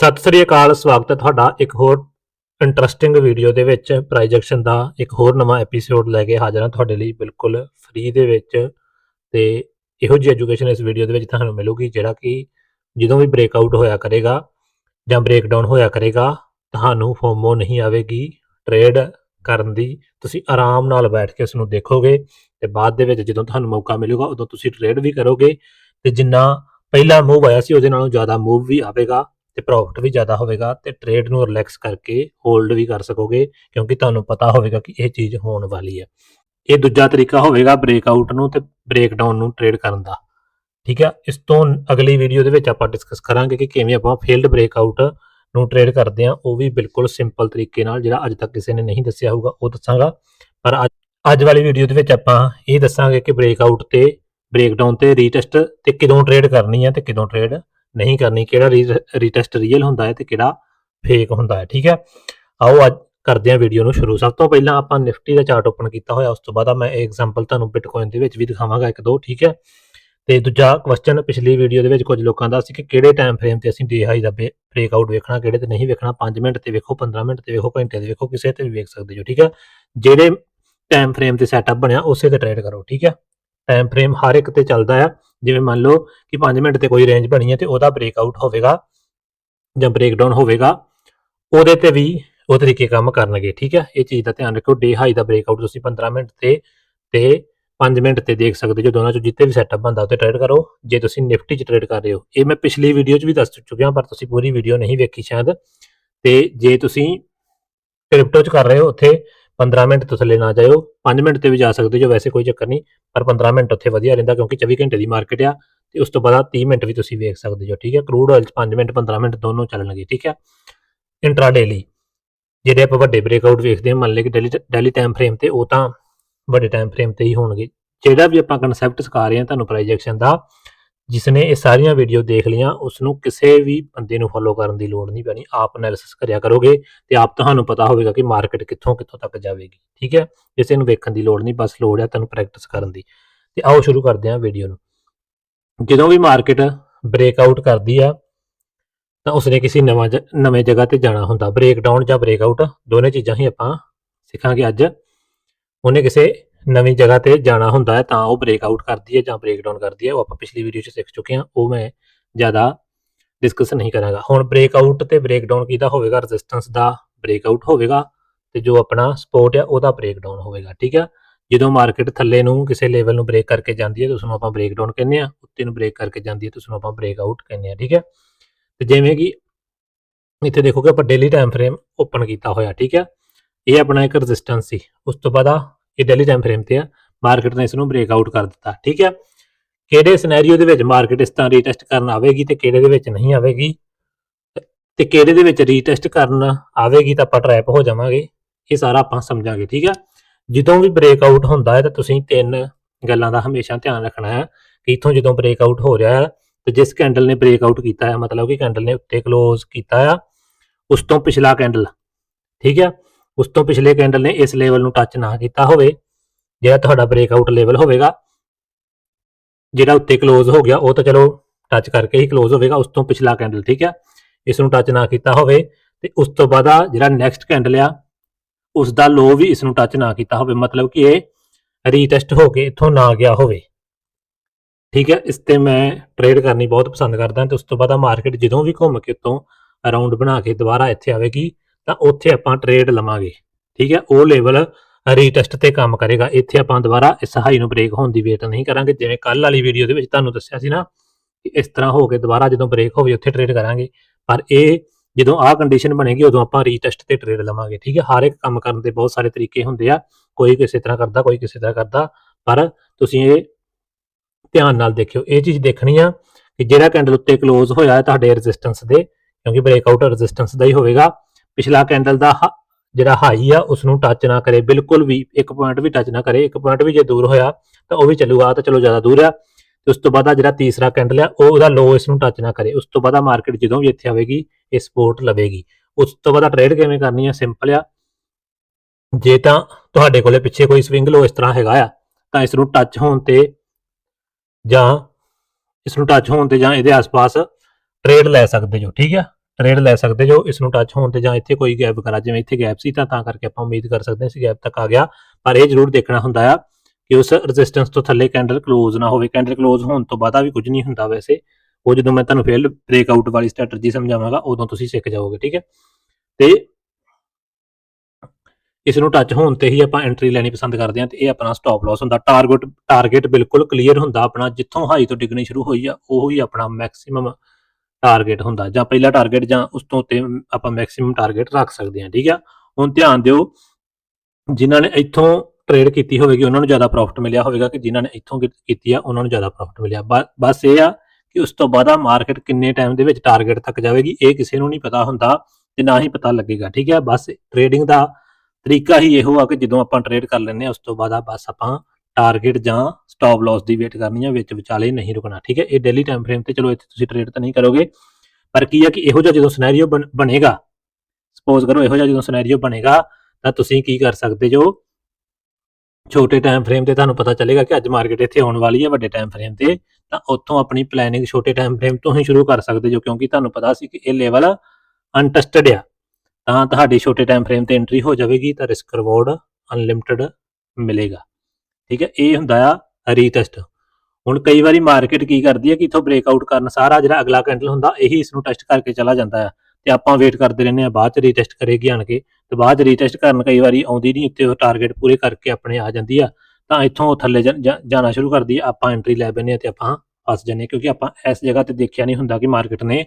ਸਤਿ ਸ੍ਰੀ ਅਕਾਲ, ਸਵਾਗਤ ਹੈ ਤੁਹਾਡਾ ਇੱਕ ਹੋਰ ਇੰਟਰਸਟਿੰਗ ਵੀਡੀਓ ਦੇ ਵਿੱਚ ਪ੍ਰਾਈਜੈਕਸ਼ਨ ਦਾ ਇੱਕ ਹੋਰ ਨਵਾਂ ਐਪੀਸੋਡ ਲੈ ਕੇ ਹਾਜ਼ਰ ਹਾਂ ਤੁਹਾਡੇ ਲਈ ਬਿਲਕੁਲ ਫ੍ਰੀ ਦੇ ਵਿੱਚ ਤੇ ਇਹੋ ਜਿਹੀ ਐਜੂਕੇਸ਼ਨ ਇਸ ਵੀਡੀਓ ਦੇ ਵਿੱਚ ਤੁਹਾਨੂੰ ਮਿਲੂਗੀ ਜਿਹੜਾ ਕਿ ਜਦੋਂ ਵੀ ਬ੍ਰੇਕਆਊਟ ਹੋਇਆ ਕਰੇਗਾ ਜਾਂ ਬ੍ਰੇਕਡਾਊਨ ਹੋਇਆ ਕਰੇਗਾ, ਤੁਹਾਨੂੰ ਫੋਮੋ ਨਹੀਂ ਆਵੇਗੀ ਟ੍ਰੇਡ ਕਰਨ ਦੀ ਤੁਸੀਂ ਆਰਾਮ ਨਾਲ ਬੈਠ ਕੇ ਇਸ ਨੂੰ ਦੇਖੋਗੇ ਤੇ ਬਾਅਦ ਦੇ ਵਿੱਚ ਜਦੋਂ ਤੁਹਾਨੂੰ ਮੌਕਾ ਮਿਲੂਗਾ, ਉਦੋਂ ਤੁਸੀਂ ਟ੍ਰੇਡ ਵੀ ਕਰੋਗੇ ਤੇ ਜਿੰਨਾ ਪਹਿਲਾ ਮੂਵ ਆਇਆ ਸੀ, ਉਹਦੇ ਨਾਲੋਂ ਜ਼ਿਆਦਾ ਮੂਵ ਵੀ ਆਵੇਗਾ। ਤੇ ਪ੍ਰੋਫਿਟ ਵੀ ਜ਼ਿਆਦਾ ਹੋਵੇਗਾ ਤੇ ਟ੍ਰੇਡ ਨੂੰ ਰਿਲੈਕਸ ਕਰਕੇ ਹੋਲਡ ਵੀ ਕਰ ਸਕੋਗੇ, ਕਿਉਂਕਿ ਤੁਹਾਨੂੰ ਪਤਾ ਹੋਵੇਗਾ ਕਿ ਇਹ ਚੀਜ਼ ਹੋਣ ਵਾਲੀ ਹੈ। ਇਹ ਦੂਜਾ ਤਰੀਕਾ ਹੋਵੇਗਾ ਬ੍ਰੇਕਆਊਟ ਨੂੰ ਤੇ ਬ੍ਰੇਕਡਾਊਨ ਨੂੰ ਟ੍ਰੇਡ ਕਰਨ ਦਾ। ਠੀਕ ਹੈ ਇਸ ਤੋਂ ਅਗਲੀ ਵੀਡੀਓ ਦੇ ਵਿੱਚ ਆਪਾਂ ਡਿਸਕਸ ਕਰਾਂਗੇ ਕਿ ਕਿਵੇਂ ਆਪਾਂ ਫੀਲਡ ਬ੍ਰੇਕਆਊਟ ਨੂੰ ਟ੍ਰੇਡ ਕਰਦੇ ਹਾਂ। ਉਹ ਵੀ ਬਿਲਕੁਲ ਸਿੰਪਲ ਤਰੀਕੇ ਨਾਲ, ਜਿਹੜਾ ਅੱਜ ਤੱਕ ਕਿਸੇ ਨੇ ਨਹੀਂ ਦੱਸਿਆ ਹੋਊਗਾ, ਉਹ ਦੱਸਾਂਗਾ। ਪਰ ਅੱਜ ਅੱਜ ਵਾਲੀ ਵੀਡੀਓ ਦੇ ਵਿੱਚ ਆਪਾਂ ਇਹ ਦੱਸਾਂਗੇ ਕਿ ਬ੍ਰੇਕਆਊਟ ਤੇ ਬ੍ਰੇਕਡਾਊਨ ਤੇ ਰੀਟੈਸਟ ਤੇ ਕਿਦੋਂ ਟ੍ਰੇਡ ਕਰਨੀ ਹੈ ਤੇ ਕਿਦੋਂ ਟ੍ਰੇਡ ਨਹੀਂ ਕਰਨੀ, ਕਿਹੜਾ ਰੀਟੈਸਟ ਰੀਅਲ ਹੁੰਦਾ ਹੈ ਤੇ ਕਿਹੜਾ ਫੇਕ ਹੁੰਦਾ ਹੈ, ਠੀਕ ਹੈ? ਆਓ ਅੱਜ ਕਰਦੇ ਹਾਂ ਵੀਡੀਓ ਨੂੰ ਸ਼ੁਰੂ। ਸਭ ਤੋਂ ਪਹਿਲਾਂ ਆਪਾਂ ਨਿਫਟੀ ਦਾ ਚਾਰਟ ਓਪਨ ਕੀਤਾ ਹੋਇਆ, ਉਸ ਤੋਂ ਬਾਅਦ ਮੈਂ ਇਹ ਐਗਜ਼ਾਮਪਲ ਤੁਹਾਨੂੰ ਬਿਟਕੋਇਨ ਦੇ ਵਿੱਚ ਵੀ ਦਿਖਾਵਾਂਗਾ ਇੱਕ ਦੋ, ਠੀਕ ਹੈ? ਤੇ ਦੂਜਾ ਕੁਐਸਚਨ ਪਿਛਲੀ ਵੀਡੀਓ ਦੇ ਵਿੱਚ ਕੁਝ ਲੋਕਾਂ ਦਾ ਸੀ ਕਿ ਕਿਹੜੇ ਟਾਈਮ ਫਰੇਮ ਤੇ ਅਸੀਂ ਡੇ ਹਾਈ ਦਾ ਬ੍ਰੇਕਆਊਟ ਵੇਖਣਾ, ਕਿਹੜੇ ਤੇ ਨਹੀਂ ਵੇਖਣਾ 5 ਮਿੰਟ ਤੇ ਵੇਖੋ 15 ਮਿੰਟ ਤੇ ਵੇਖੋ, ਘੰਟੇ ਤੇ ਵੇਖੋ, ਕਿਸੇ ਤੇ ਵੀ ਵੇਖ ਸਕਦੇ ਹੋ, ਠੀਕ ਹੈ? ਜਿਹੜੇ ਟਾਈਮ ਫਰੇਮ ਤੇ ਸੈਟਅਪ ਬਣਿਆ, ਉਸੇ ਤੇ ਟ੍ਰੇਡ ਕਰੋ, ਠੀਕ ਹੈ? ਟਾਈਮ ਫਰੇਮ ਹਰ ਇੱਕ ਤੇ ਚੱਲਦਾ ਆ। ਜਿਵੇਂ ਮੰਨ ਲਓ ਕਿ 5 ਮਿੰਟ ਤੇ ਕੋਈ ਰੇਂਜ ਬਣੀ ਹੈ ਤੇ ਉਹਦਾ ਬ੍ਰੇਕਆਊਟ ਹੋਵੇਗਾ ਜਾਂ ਬ੍ਰੇਕਡਾਊਨ ਹੋਵੇਗਾ, ਉਹਦੇ ਤੇ ਵੀ ਉਹ ਤਰੀਕੇ ਕੰਮ ਕਰਨਗੇ, ਠੀਕ ਹੈ? ਇਹ ਚੀਜ਼ ਦਾ ਧਿਆਨ ਰੱਖੋ ਡੇ ਹਾਈ ਦਾ ਬ੍ਰੇਕਆਊਟ ਤੁਸੀਂ 15 ਮਿੰਟ ਤੇ ਤੇ 5 ਮਿੰਟ ਤੇ ਦੇਖ ਸਕਦੇ ਜੋ ਦੋਨਾਂ ਚੋਂ ਜਿੱਤੇ ਵੀ ਸੈਟਅਪ ਬੰਦਾ ਉੱਤੇ ਟ੍ਰੇਡ ਕਰੋ। ਜੇ ਤੁਸੀਂ ਨਿਫਟੀ 'ਚ ਟ੍ਰੇਡ ਕਰ ਰਹੇ ਹੋ, ਇਹ ਮੈਂ ਪਿਛਲੀ ਵੀਡੀਓ 'ਚ ਵੀ ਦੱਸ ਚੁੱਕਿਆ, ਪਰ ਤੁਸੀਂ ਪੂਰੀ ਵੀਡੀਓ ਨਹੀਂ ਵੇਖੀ ਸ਼ਾਇਦ। ਤੇ ਜੇ ਤੁਸੀਂ ਕ੍ਰਿਪਟੋ 'ਚ ਕਰ ਰਹੇ ਹੋ, ਉੱਥੇ 15 ਮਿੰਟ ਤੋਂ ਥੱਲੇ ਨਾ ਜਾਇਓ। 5 ਮਿੰਟ ਤੇ ਵੀ ਜਾ ਸਕਦੇ ਜੋ, ਵੈਸੇ ਕੋਈ ਚੱਕਰ ਨਹੀਂ, ਪਰ 15 ਮਿੰਟ ਉੱਥੇ ਵਧੀਆ ਰਹਿੰਦਾ ਕਿਉਂਕਿ 24 ਘੰਟੇ ਦੀ ਮਾਰਕੀਟ ਆ ਤੇ ਉਸ ਤੋਂ ਬਾਅਦ 30 ਮਿੰਟ ਵੀ ਤੁਸੀਂ ਵੇਖ ਸਕਦੇ ਹੋ ਠੀਕ ਹੈ? ਕਰੂਡ ਆਇਲ 'ਚ 5 ਮਿੰਟ 15 ਮਿੰਟ ਦੋਨੋਂ ਚੱਲਣਗੇ ਠੀਕ ਹੈ? ਇੰਟਰਾ ਡੇਲੀ ਜਿਹੜੇ ਆਪਾਂ ਵੱਡੇ ਬ੍ਰੇਕਆਊਟ ਵੇਖਦੇ ਹਾਂ, ਮੰਨ ਲਓ ਕਿ ਡੇਲੀ ਡੇਲੀ ਟਾਈਮ ਫਰੇਮ ਤੇ ਉਹ ਤਾਂ ਵੱਡੇ ਟਾਈਮ ਫਰੇਮ ਤੇ ਹੀ ਹੋਣਗੇ। ਜਿਹੜਾ ਵੀ ਆਪਾਂ ਕਨਸੈਪਟ ਸਿਖਾ ਰਹੇ ਹਾਂ ਤੁਹਾਨੂੰ ਪ੍ਰਾਈਜੈਕਸ਼ਨ ਦਾ ਜਿਸ ਨੇ ਇਹ ਸਾਰੀਆਂ ਵੀਡੀਓ ਦੇਖ ਲਈਆਂ ਉਸ ਨੂੰ ਕਿਸੇ ਵੀ ਬੰਦੇ ਨੂੰ ਫੋਲੋ ਕਰਨ ਦੀ ਲੋੜ ਨਹੀਂ ਪੈਣੀ। ਆਪ ਐਨਾਲਿਸਿਸ ਕਰਿਆ ਕਰੋਗੇ ਤੇ ਆਪ ਤੁਹਾਨੂੰ ਪਤਾ ਹੋਵੇਗਾ ਕਿ ਮਾਰਕੀਟ ਕਿੱਥੋਂ ਕਿੱਥੋਂ ਤੱਕ ਜਾਵੇਗੀ। ਠੀਕ ਹੈ? ਕਿਸੇ ਨੂੰ ਵੇਖਣ ਦੀ ਲੋੜ ਨਹੀਂ, ਬਸ ਲੋੜ ਹੈ ਤੁਹਾਨੂੰ ਪ੍ਰੈਕਟਿਸ ਕਰਨ ਦੀ। ਤੇ ਆਓ ਸ਼ੁਰੂ ਕਰਦੇ ਹਾਂ ਵੀਡੀਓ ਨੂੰ। ਜਦੋਂ ਵੀ ਮਾਰਕੀਟ ਬ੍ਰੇਕ ਆਊਟ ਕਰਦੀ ਆ, ਤਾਂ ਉਸਨੇ ਕਿਸੇ ਨਵਾਂ ਜ- ਨਵੇਂ ਜਗ੍ਹਾ ਤੇ ਜਾਣਾ ਹੁੰਦਾ। ਬ੍ਰੇਕ ਡਾਊਨ ਜਾਂ ਬ੍ਰੇਕ ਆਊਟ ਦੋਨੇ ਚੀਜ਼ਾਂ ਹੀ ਆਪਾਂ ਸਿੱਖਾਂਗੇ ਅੱਜ। ਉਹਨੇ ਕਿਸੇ ਨਵੀਂ ਜਗ੍ਹਾ ਤੇ ਜਾਣਾ ਹੁੰਦਾ ਹੈ, ਤਾਂ ਉਹ ਬ੍ਰੇਕ ਆਊਟ ਕਰਦੀ ਹੈ ਜਾਂ ਬ੍ਰੇਕ ਡਾਊਨ ਕਰਦੀ ਹੈ, ਉਹ ਆਪਾਂ ਪਿਛਲੀ ਵੀਡੀਓ 'ਚ ਸਿੱਖ ਚੁੱਕੇ ਹਾਂ, ਉਹ ਮੈਂ ਜ਼ਿਆਦਾ ਡਿਸਕਸ ਨਹੀਂ ਕਰਾਂਗਾ। ਹੁਣ ਬ੍ਰੇਕ ਆਊਟ ਤੇ ਬ੍ਰੇਕਡਾਊਨ ਕਿਹਦਾ ਹੋਵੇਗਾ? ਰੈਜ਼ਿਸਟੈਂਸ ਦਾ ਬ੍ਰੇਕ ਆਊਟ ਹੋਵੇਗਾ ਤੇ ਜੋ ਆਪਣਾ ਸਪੋਰਟ ਆ, ਉਹਦਾ ਬ੍ਰੇਕਡਾਊਨ ਹੋਵੇਗਾ, ਠੀਕ ਹੈ ਜਦੋਂ ਮਾਰਕੀਟ ਥੱਲੇ ਨੂੰ ਕਿਸੇ ਲੈਵਲ ਨੂੰ ਬ੍ਰੇਕ ਕਰਕੇ ਜਾਂਦੀ ਹੈ, ਤਾਂ ਉਸ ਨੂੰ ਆਪਾਂ ਬ੍ਰੇਕਡਾਊਨ ਕਹਿੰਦੇ ਆ ਉੱਤੇ ਨੂੰ ਬ੍ਰੇਕ ਕਰਕੇ ਜਾਂਦੀ ਹੈ, ਤਾਂ ਉਸ ਨੂੰ ਆਪਾਂ ਬ੍ਰੇਕਆਊਟ ਕਹਿੰਦੇ ਆ ਠੀਕ ਹੈ ਤੇ ਜਿਵੇਂ ਕਿ ਇੱਥੇ ਦੇਖੋਗੇ ਆਪਾਂ ਡੇਲੀ ਟਾਈਮ ਫਰੇਮ ਓਪਨ ਕੀਤਾ ਹੋਇਆ, ਠੀਕ ਹੈ ਇਹ ਆਪਣਾ ਇੱਕ ਰੈਜ਼ਿਸਟੈਂਸ ਸੀ। ਉਸ ਤੋਂ ਬਾਅਦ ਇਹ ਡੇਲੀ ਟਾਈਮ ਫਰੇਮ ਤੇ ਆ। ਮਾਰਕੀਟ ਨੇ ਇਸ ਨੂੰ ਬ੍ਰੇਕ ਆਊਟ ਕਰ ਦਿੱਤਾ, ਠੀਕ ਹੈ ਕਿਹੜੇ ਸਿਨੈਰੀਓ ਦੇ ਵਿੱਚ ਮਾਰਕੀਟ ਇਸ ਤਰ੍ਹਾਂ ਰੀਟੈਸਟ ਕਰਨ ਆਵੇਗੀ ਤੇ ਕਿਹੜੇ ਦੇ ਵਿੱਚ ਨਹੀਂ ਆਵੇਗੀ? ਤੇ ਕਿਹੜੇ ਦੇ ਵਿੱਚ ਰੀਟੈਸਟ ਕਰਨ ਆਵੇਗੀ ਤਾਂ ਆਪਾਂ ਟਰੈਪ ਹੋ ਜਾਵਾਂਗੇ। ਇਹ ਸਾਰਾ ਆਪਾਂ ਸਮਝਾਂਗੇ, ਠੀਕ ਹੈ ਜਦੋਂ ਵੀ ਬ੍ਰੇਕਆਊਟ ਹੁੰਦਾ ਹੈ ਤਾਂ ਤੁਸੀਂ ਤਿੰਨ ਗੱਲਾਂ ਦਾ ਹਮੇਸ਼ਾ ਧਿਆਨ ਰੱਖਣਾ ਹੈ ਕਿ ਇਥੋਂ ਜਦੋਂ ਬ੍ਰੇਕਆਊਟ ਹੋ ਰਿਹਾ ਹੈ ਤੇ ਜਿਸ ਕੈਂਡਲ ਨੇ ਬ੍ਰੇਕਆਊਟ ਕੀਤਾ ਹੈ, ਮਤਲਬ ਕਿ ਕੈਂਡਲ ਨੇ ਉੱਤੇ ਕਲੋਜ਼ ਕੀਤਾ ਆ, ਉਸ ਤੋਂ ਪਿਛਲਾ ਕੈਂਡਲ ਠੀਕ ਹੈ ਉਸ ਤੋਂ ਪਿਛਲੇ ਕੈਂਡਲ ਨੇ ਇਸ ਲੈਵਲ ਨੂੰ ਟੱਚ ਨਾ ਕੀਤਾ ਹੋਵੇ, ਜਿਹੜਾ ਤੁਹਾਡਾ ਬ੍ਰੇਕਆਊਟ ਲੈਵਲ ਹੋਵੇਗਾ, ਜਿਹੜਾ ਉੱਤੇ ਕਲੋਜ਼ ਹੋ ਗਿਆ, ਉਹ ਤਾਂ ਚਲੋ ਟੱਚ ਕਰਕੇ ਹੀ ਕਲੋਜ਼ ਹੋਵੇਗਾ, ਉਸ ਤੋਂ ਪਿਛਲਾ ਕੈਂਡਲ ਠੀਕ ਹੈ ਇਸ ਨੂੰ ਟੱਚ ਨਾ ਕੀਤਾ ਹੋਵੇ ਤੇ ਉਸ ਤੋਂ ਬਾਅਦ ਆ ਜਿਹੜਾ ਨੈਕਸਟ ਕੈਂਡਲ ਆ ਉਸ ਦਾ ਲੋ ਵੀ ਇਸ ਨੂੰ ਟੱਚ ਨਾ ਕੀਤਾ ਹੋਵੇ, ਮਤਲਬ ਕਿ ਇਹ ਰੀਟੈਸਟ ਹੋ ਕੇ ਇੱਥੋਂ ਨਾ ਗਿਆ ਹੋਵੇ। ਠੀਕ ਹੈ ਇਸ ਤੇ ਮੈਂ ਟ੍ਰੇਡ ਕਰਨੀ ਬਹੁਤ ਪਸੰਦ ਕਰਦਾ ਤੇ ਉਸ ਤੋਂ ਬਾਅਦ ਆ ਮਾਰਕੀਟ ਜਦੋਂ ਵੀ ਘੁੰਮ ਕੇ ਉੱਤੋਂ ਅਰਾਊਂਡ ਬਣਾ ਕੇ ਦੁਬਾਰਾ ਇੱਥੇ ਆਵੇਗੀ ਤਾਂ ਉੱਥੇ ਆਪਾਂ ਟ੍ਰੇਡ ਲਵਾਂਗੇ, ਠੀਕ ਹੈ? ਉਹ ਲੈਵਲ ਰੀਟੈਸਟ ਤੇ ਕੰਮ ਕਰੇਗਾ। ਇੱਥੇ ਆਪਾਂ ਦੁਬਾਰਾ ਇਸ ਹਾਈ ਨੂੰ ਬ੍ਰੇਕ ਹੋਣ ਦੀ ਵੇਟ ਨਹੀਂ ਕਰਾਂਗੇ। ਜਿਵੇਂ ਕੱਲ ਵਾਲੀ ਵੀਡੀਓ ਦੇ ਵਿੱਚ ਤੁਹਾਨੂੰ ਦੱਸਿਆ ਸੀ ਨਾ ਕਿ ਇਸ ਤਰ੍ਹਾਂ ਹੋ ਕੇ ਦੁਬਾਰਾ ਜਦੋਂ ਬ੍ਰੇਕ ਹੋਵੇ ਉੱਥੇ ਟ੍ਰੇਡ ਕਰਾਂਗੇ। ਪਰ ਇਹ ਜਦੋਂ ਆਹ ਕੰਡੀਸ਼ਨ ਬਣੇਗੀ, ਉਦੋਂ ਆਪਾਂ ਰੀਟੈਸਟ ਤੇ ਟ੍ਰੇਡ ਲਵਾਂਗੇ, ਠੀਕ ਹੈ? ਹਰ ਇੱਕ ਕੰਮ ਕਰਨ ਦੇ ਬਹੁਤ ਸਾਰੇ ਤਰੀਕੇ ਹੁੰਦੇ ਆ। ਕੋਈ ਕਿਸੇ ਤਰ੍ਹਾਂ ਕਰਦਾ, ਕੋਈ ਕਿਸੇ ਤਰ੍ਹਾਂ ਕਰਦਾ। ਪਰ ਤੁਸੀਂ ਇਹ ਧਿਆਨ ਨਾਲ ਦੇਖਿਓ। ਇਹ ਚੀਜ਼ ਦੇਖਣੀ ਆ ਕਿ ਜਿਹੜਾ ਕੈਂਡਲ ਉੱਤੇ ਕਲੋਜ਼ ਹੋਇਆ ਹੈ ਤੁਹਾਡੇ ਰੈਜ਼ਿਸਟੈਂਸ ਦੇ, ਕਿਉਂਕਿ ਬ੍ਰੇਕਆਊਟ ਰੈਜ਼ਿਸਟੈਂਸ ਦਾ ਹੀ ਹੋਵੇਗਾ। ਪਿਛਲਾ ਕੈਂਡਲ ਦਾ ਹ- ਜਿਹੜਾ ਹਾਈ ਆ ਉਸ ਨੂੰ ਟੱਚ ਨਾ ਕਰੇ, ਬਿਲਕੁਲ ਵੀ ਇੱਕ ਪੁਆਇੰਟ ਵੀ ਟੱਚ ਨਾ ਕਰੇ, ਇੱਕ ਪੁਆਇੰਟ ਵੀ ਜੇ ਦੂਰ ਹੋਇਆ, ਤਾਂ ਉਹ ਵੀ ਚੱਲੂਗਾ, ਤਾਂ ਚਲੋ ਜ਼ਿਆਦਾ ਦੂਰ ਆ। ਤੇ ਉਸ ਤੋਂ ਬਾਅਦ ਆ ਜਿਹੜਾ ਤੀਸਰਾ ਕੈਂਡਲ ਆ, ਉਹ ਉਹਦਾ ਲੋ ਇਸ ਨੂੰ ਟੱਚ ਨਾ ਕਰੇ। ਉਸ ਤੋਂ ਬਾਅਦ ਆ ਮਾਰਕੀਟ ਜਦੋਂ ਵੀ ਇੱਥੇ ਆਵੇਗੀ, ਇਹ ਸਪੋਰਟ ਲਵੇਗੀ। ਉਸ ਤੋਂ ਬਾਅਦ ਟ੍ਰੇਡ ਕਿਵੇਂ ਕਰਨੀ ਆ? ਸਿੰਪਲ ਆ। ਜੇ ਤਾਂ ਤੁਹਾਡੇ ਕੋਲੇ ਪਿੱਛੇ ਕੋਈ ਸਵਿੰਗ ਲੋ ਇਸ ਤਰ੍ਹਾਂ ਹੈਗਾ ਆ, ਤਾਂ ਇਸ ਨੂੰ ਟੱਚ ਹੋਣ ਤੇ ਜਾਂ ਇਸ ਨੂੰ ਟੱਚ ਹੋਣ ਤੇ ਜਾਂ ਇਹਦੇ ਆਸ-ਪਾਸ ਟ੍ਰੇਡ ਲੈ ਸਕਦੇ ਜੋ, ਠੀਕ ਆ? ਟ੍ਰੇਡ ਲੈ ਸਕਦੇ ਜੋ ਇਸ ਨੂੰ ਟੱਚ ਹੋਣ ਤੇ ਜਾਂ ਇੱਥੇ ਕੋਈ ਗੈਪ ਵਗੈਰਾ ਜਿਵੇਂ ਇੱਥੇ ਗੈਪ ਸੀ ਤਾਂ ਤਾਂ ਕਰਕੇ ਆਪਾਂ ਉਮੀਦ ਕਰ ਸਕਦੇ ਹਾਂ ਸੀ ਗੈਪ ਤੱਕ ਆ ਗਿਆ। ਪਰ ਇਹ ਜ਼ਰੂਰ ਦੇਖਣਾ ਹੁੰਦਾ ਆ ਕਿ ਉਸ ਰੈਜ਼ਿਸਟੈਂਸ ਤੋਂ ਥੱਲੇ ਕੈਂਡਲ ਕਲੋਜ਼ ਨਾ ਹੋਵੇ। ਕੈਂਡਲ ਕਲੋਜ਼ ਹੋਣ ਤੋਂ ਬਾਅਦ ਵੀ ਕੁਝ ਨਹੀਂ ਹੁੰਦਾ ਵੈਸੇ। ਉਹ ਜਦੋਂ ਮੈਂ ਤੁਹਾਨੂੰ ਫੇਲ ਬ੍ਰੇਕਆਊਟ ਵਾਲੀ ਸਟ੍ਰੈਟਜੀ ਸਮਝਾਵਾਂਗਾ, ਉਦੋਂ ਤੁਸੀਂ ਸਿੱਖ ਜਾਓਗੇ, ਠੀਕ ਹੈ? ਤੇ ਇਸ ਨੂੰ ਟੱਚ ਹੋਣ ਤੇ ਹੀ ਆਪਾਂ ਐਂਟਰੀ ਲੈਣੀ ਪਸੰਦ ਕਰਦੇ ਹਾਂ ਤੇ ਇਹ ਆਪਣਾ ਸਟਾਪ ਲਾਸ ਹੁੰਦਾ। ਟਾਰਗੇਟ ਟਾਰਗੇਟ ਬਿਲਕੁਲ ਕਲੀਅਰ ਹੁੰਦਾ ਆਪਣਾ। ਜਿੱਥੋਂ ਹਾਈ ਤੋਂ ਡਿੱਗਣੀ ਸ਼ੁਰੂ ਹੋਈ ਆ, ਉਹ ਹੀ ਆਪਣਾ ਮੈਕਸਿਮਮ ਟਾਰਗੇਟ ਹੁੰਦਾ ਜਾਂ ਪਹਿਲਾ ਟਾਰਗੇਟ ਜਾਂ ਉਸ ਤੋਂ ਉੱਤੇ ਆਪਾਂ ਮੈਕਸਿਮਮ ਟਾਰਗੇਟ ਰੱਖ ਸਕਦੇ ਹਾਂ, ਠੀਕ ਆ? ਹੁਣ ਧਿਆਨ ਦਿਓ, ਜਿਨ੍ਹਾਂ ਨੇ ਇੱਥੋਂ ਟ੍ਰੇਡ ਕੀਤੀ ਹੋਵੇਗੀ, ਉਹਨਾਂ ਨੂੰ ਜ਼ਿਆਦਾ ਪ੍ਰੋਫਿਟ ਮਿਲਿਆ ਹੋਵੇਗਾ ਕਿ ਜਿਨ੍ਹਾਂ ਨੇ ਇੱਥੋਂ ਕੀਤੀ ਆ, ਉਹਨਾਂ ਨੂੰ ਜ਼ਿਆਦਾ ਪ੍ਰੋਫਿਟ ਮਿਲਿਆ। ਬ- ਬਸ ਇਹ ਆ ਕਿ ਉਸ ਤੋਂ ਬਾਅਦ ਆ ਮਾਰਕੀਟ ਕਿੰਨੇ ਟਾਈਮ ਦੇ ਵਿੱਚ ਟਾਰਗੇਟ ਤੱਕ ਜਾਵੇਗੀ, ਇਹ ਕਿਸੇ ਨੂੰ ਨਹੀਂ ਪਤਾ ਹੁੰਦਾ ਤੇ ਨਾ ਹੀ ਪਤਾ ਲੱਗੇਗਾ, ਠੀਕ ਹੈ ਬਸ ਟ੍ਰੇਡਿੰਗ ਦਾ ਤਰੀਕਾ ਹੀ ਇਹੋ ਆ ਕਿ ਜਦੋਂ ਆਪਾਂ ਟ੍ਰੇਡ ਕਰ ਲੈਂਦੇ ਆ ਉਸ ਤੋਂ ਬਾਅਦ ਆ ਬਸ ਆਪਾਂ ਟਾਰਗੇਟ ਜਾਂ ਸਟਾਪ ਲਾਸ ਦੀ ਵੇਟ ਕਰਨੀ ਆ, ਵਿੱਚ ਵਿਚਾਲੇ ਨਹੀਂ ਰੁਕਣਾ, ਠੀਕ ਹੈ? ਇਹ ਡੇਲੀ ਟਾਈਮ ਫਰੇਮ ਤੇ ਚਲੋ ਇੱਥੇ ਤੁਸੀਂ ਟ੍ਰੇਡ ਤਾਂ ਨਹੀਂ ਕਰੋਗੇ, ਪਰ ਕੀ ਹੈ ਕਿ ਇਹੋ ਜਿਹਾ ਜਦੋਂ ਸਿਨੈਰੀਓ ਬਣੇਗਾ ਸਪੋਜ਼ ਕਰੋ ਇਹੋ ਜਿਹਾ ਜਦੋਂ ਸਿਨੈਰੀਓ ਬਣੇਗਾ, ਤਾਂ ਤੁਸੀਂ ਕੀ ਕਰ ਸਕਦੇ ਜੋ? ਛੋਟੇ ਟਾਈਮ ਫਰੇਮ ਤੇ ਤੁਹਾਨੂੰ ਪਤਾ ਚੱਲੇਗਾ ਕਿ ਅੱਜ ਮਾਰਕੀਟ ਇੱਥੇ ਆਉਣ ਵਾਲੀ ਹੈ ਵੱਡੇ ਟਾਈਮ ਫਰੇਮ ਤੇ, ਤਾਂ ਉੱਥੋਂ ਆਪਣੀ ਪਲੈਨਿੰਗ ਛੋਟੇ ਟਾਈਮ ਫਰੇਮ ਤੋਂ ਹੀ ਸ਼ੁਰੂ ਕਰ ਸਕਦੇ ਜੋ, ਕਿਉਂਕਿ ਤੁਹਾਨੂੰ ਪਤਾ ਸੀ ਕਿ ਇਹ ਲੈਵਲ ਅਨਟੈਸਟਡ ਆ। ਤਾਂ ਤੁਹਾਡੀ ਛੋਟੇ ਟਾਈਮ ਫਰੇਮ ਤੇ ਐਂਟਰੀ ਹੋ ਜਾਵੇਗੀ, ਤਾਂ ਰਿਸਕ ਰਿਵਾਰਡ ਅਨਲਿਮਿਟਿਡ ਮਿਲੇਗਾ। ਠੀਕ ਹੈ, ਇਹ ਹੁੰਦਾ ਆ ਰੀਟੈਸਟ ਹੁਣ ਕਈ ਵਾਰੀ ਮਾਰਕੀਟ ਕੀ ਕਰਦੀ ਹੈ ਕਿ ਇਥੋਂ ਬ੍ਰੇਕਆਊਟ ਕਰਨ, ਸਾਰਾ ਜਿਹੜਾ ਅਗਲਾ ਕੈਂਡਲ ਹੁੰਦਾ, ਇਹੀ ਇਸ ਨੂੰ ਟੈਸਟ ਕਰਕੇ ਚਲਾ ਜਾਂਦਾ ਹੈ ਤੇ ਆਪਾਂ ਵੇਟ ਕਰਦੇ ਰਹਿੰਦੇ ਆ ਬਾਅਦ ਚ ਰੀਟੈਸਟ ਕਰੇਗੀ ਆਣ ਕੇ। ਤੇ ਬਾਅਦ ਚ ਰੀਟੈਸਟ ਕਰਨ ਕਈ ਵਾਰੀ ਆਉਂਦੀ ਨਹੀਂ ਉੱਤੇ ਉਹ ਟਾਰਗੇਟ ਪੂਰੇ ਕਰਕੇ ਆਪਣੇ ਆ ਜਾਂਦੀ ਆ। ਤਾਂ ਇੱਥੋਂ ਥੱਲੇ ਜਾਣਾ ਸ਼ੁਰੂ ਕਰਦੀ ਆ, ਆਪਾਂ ਐਂਟਰੀ ਲੈ ਬੈਨੇ ਆ ਤੇ ਆਪਾਂ ਫਸ ਜਾਂਦੇ ਹਾਂ, ਕਿਉਂਕਿ ਆਪਾਂ ਇਸ ਜਗ੍ਹਾ ਤੇ ਦੇਖਿਆ ਨਹੀਂ ਹੁੰਦਾ ਕਿ ਮਾਰਕੀਟ ਨੇ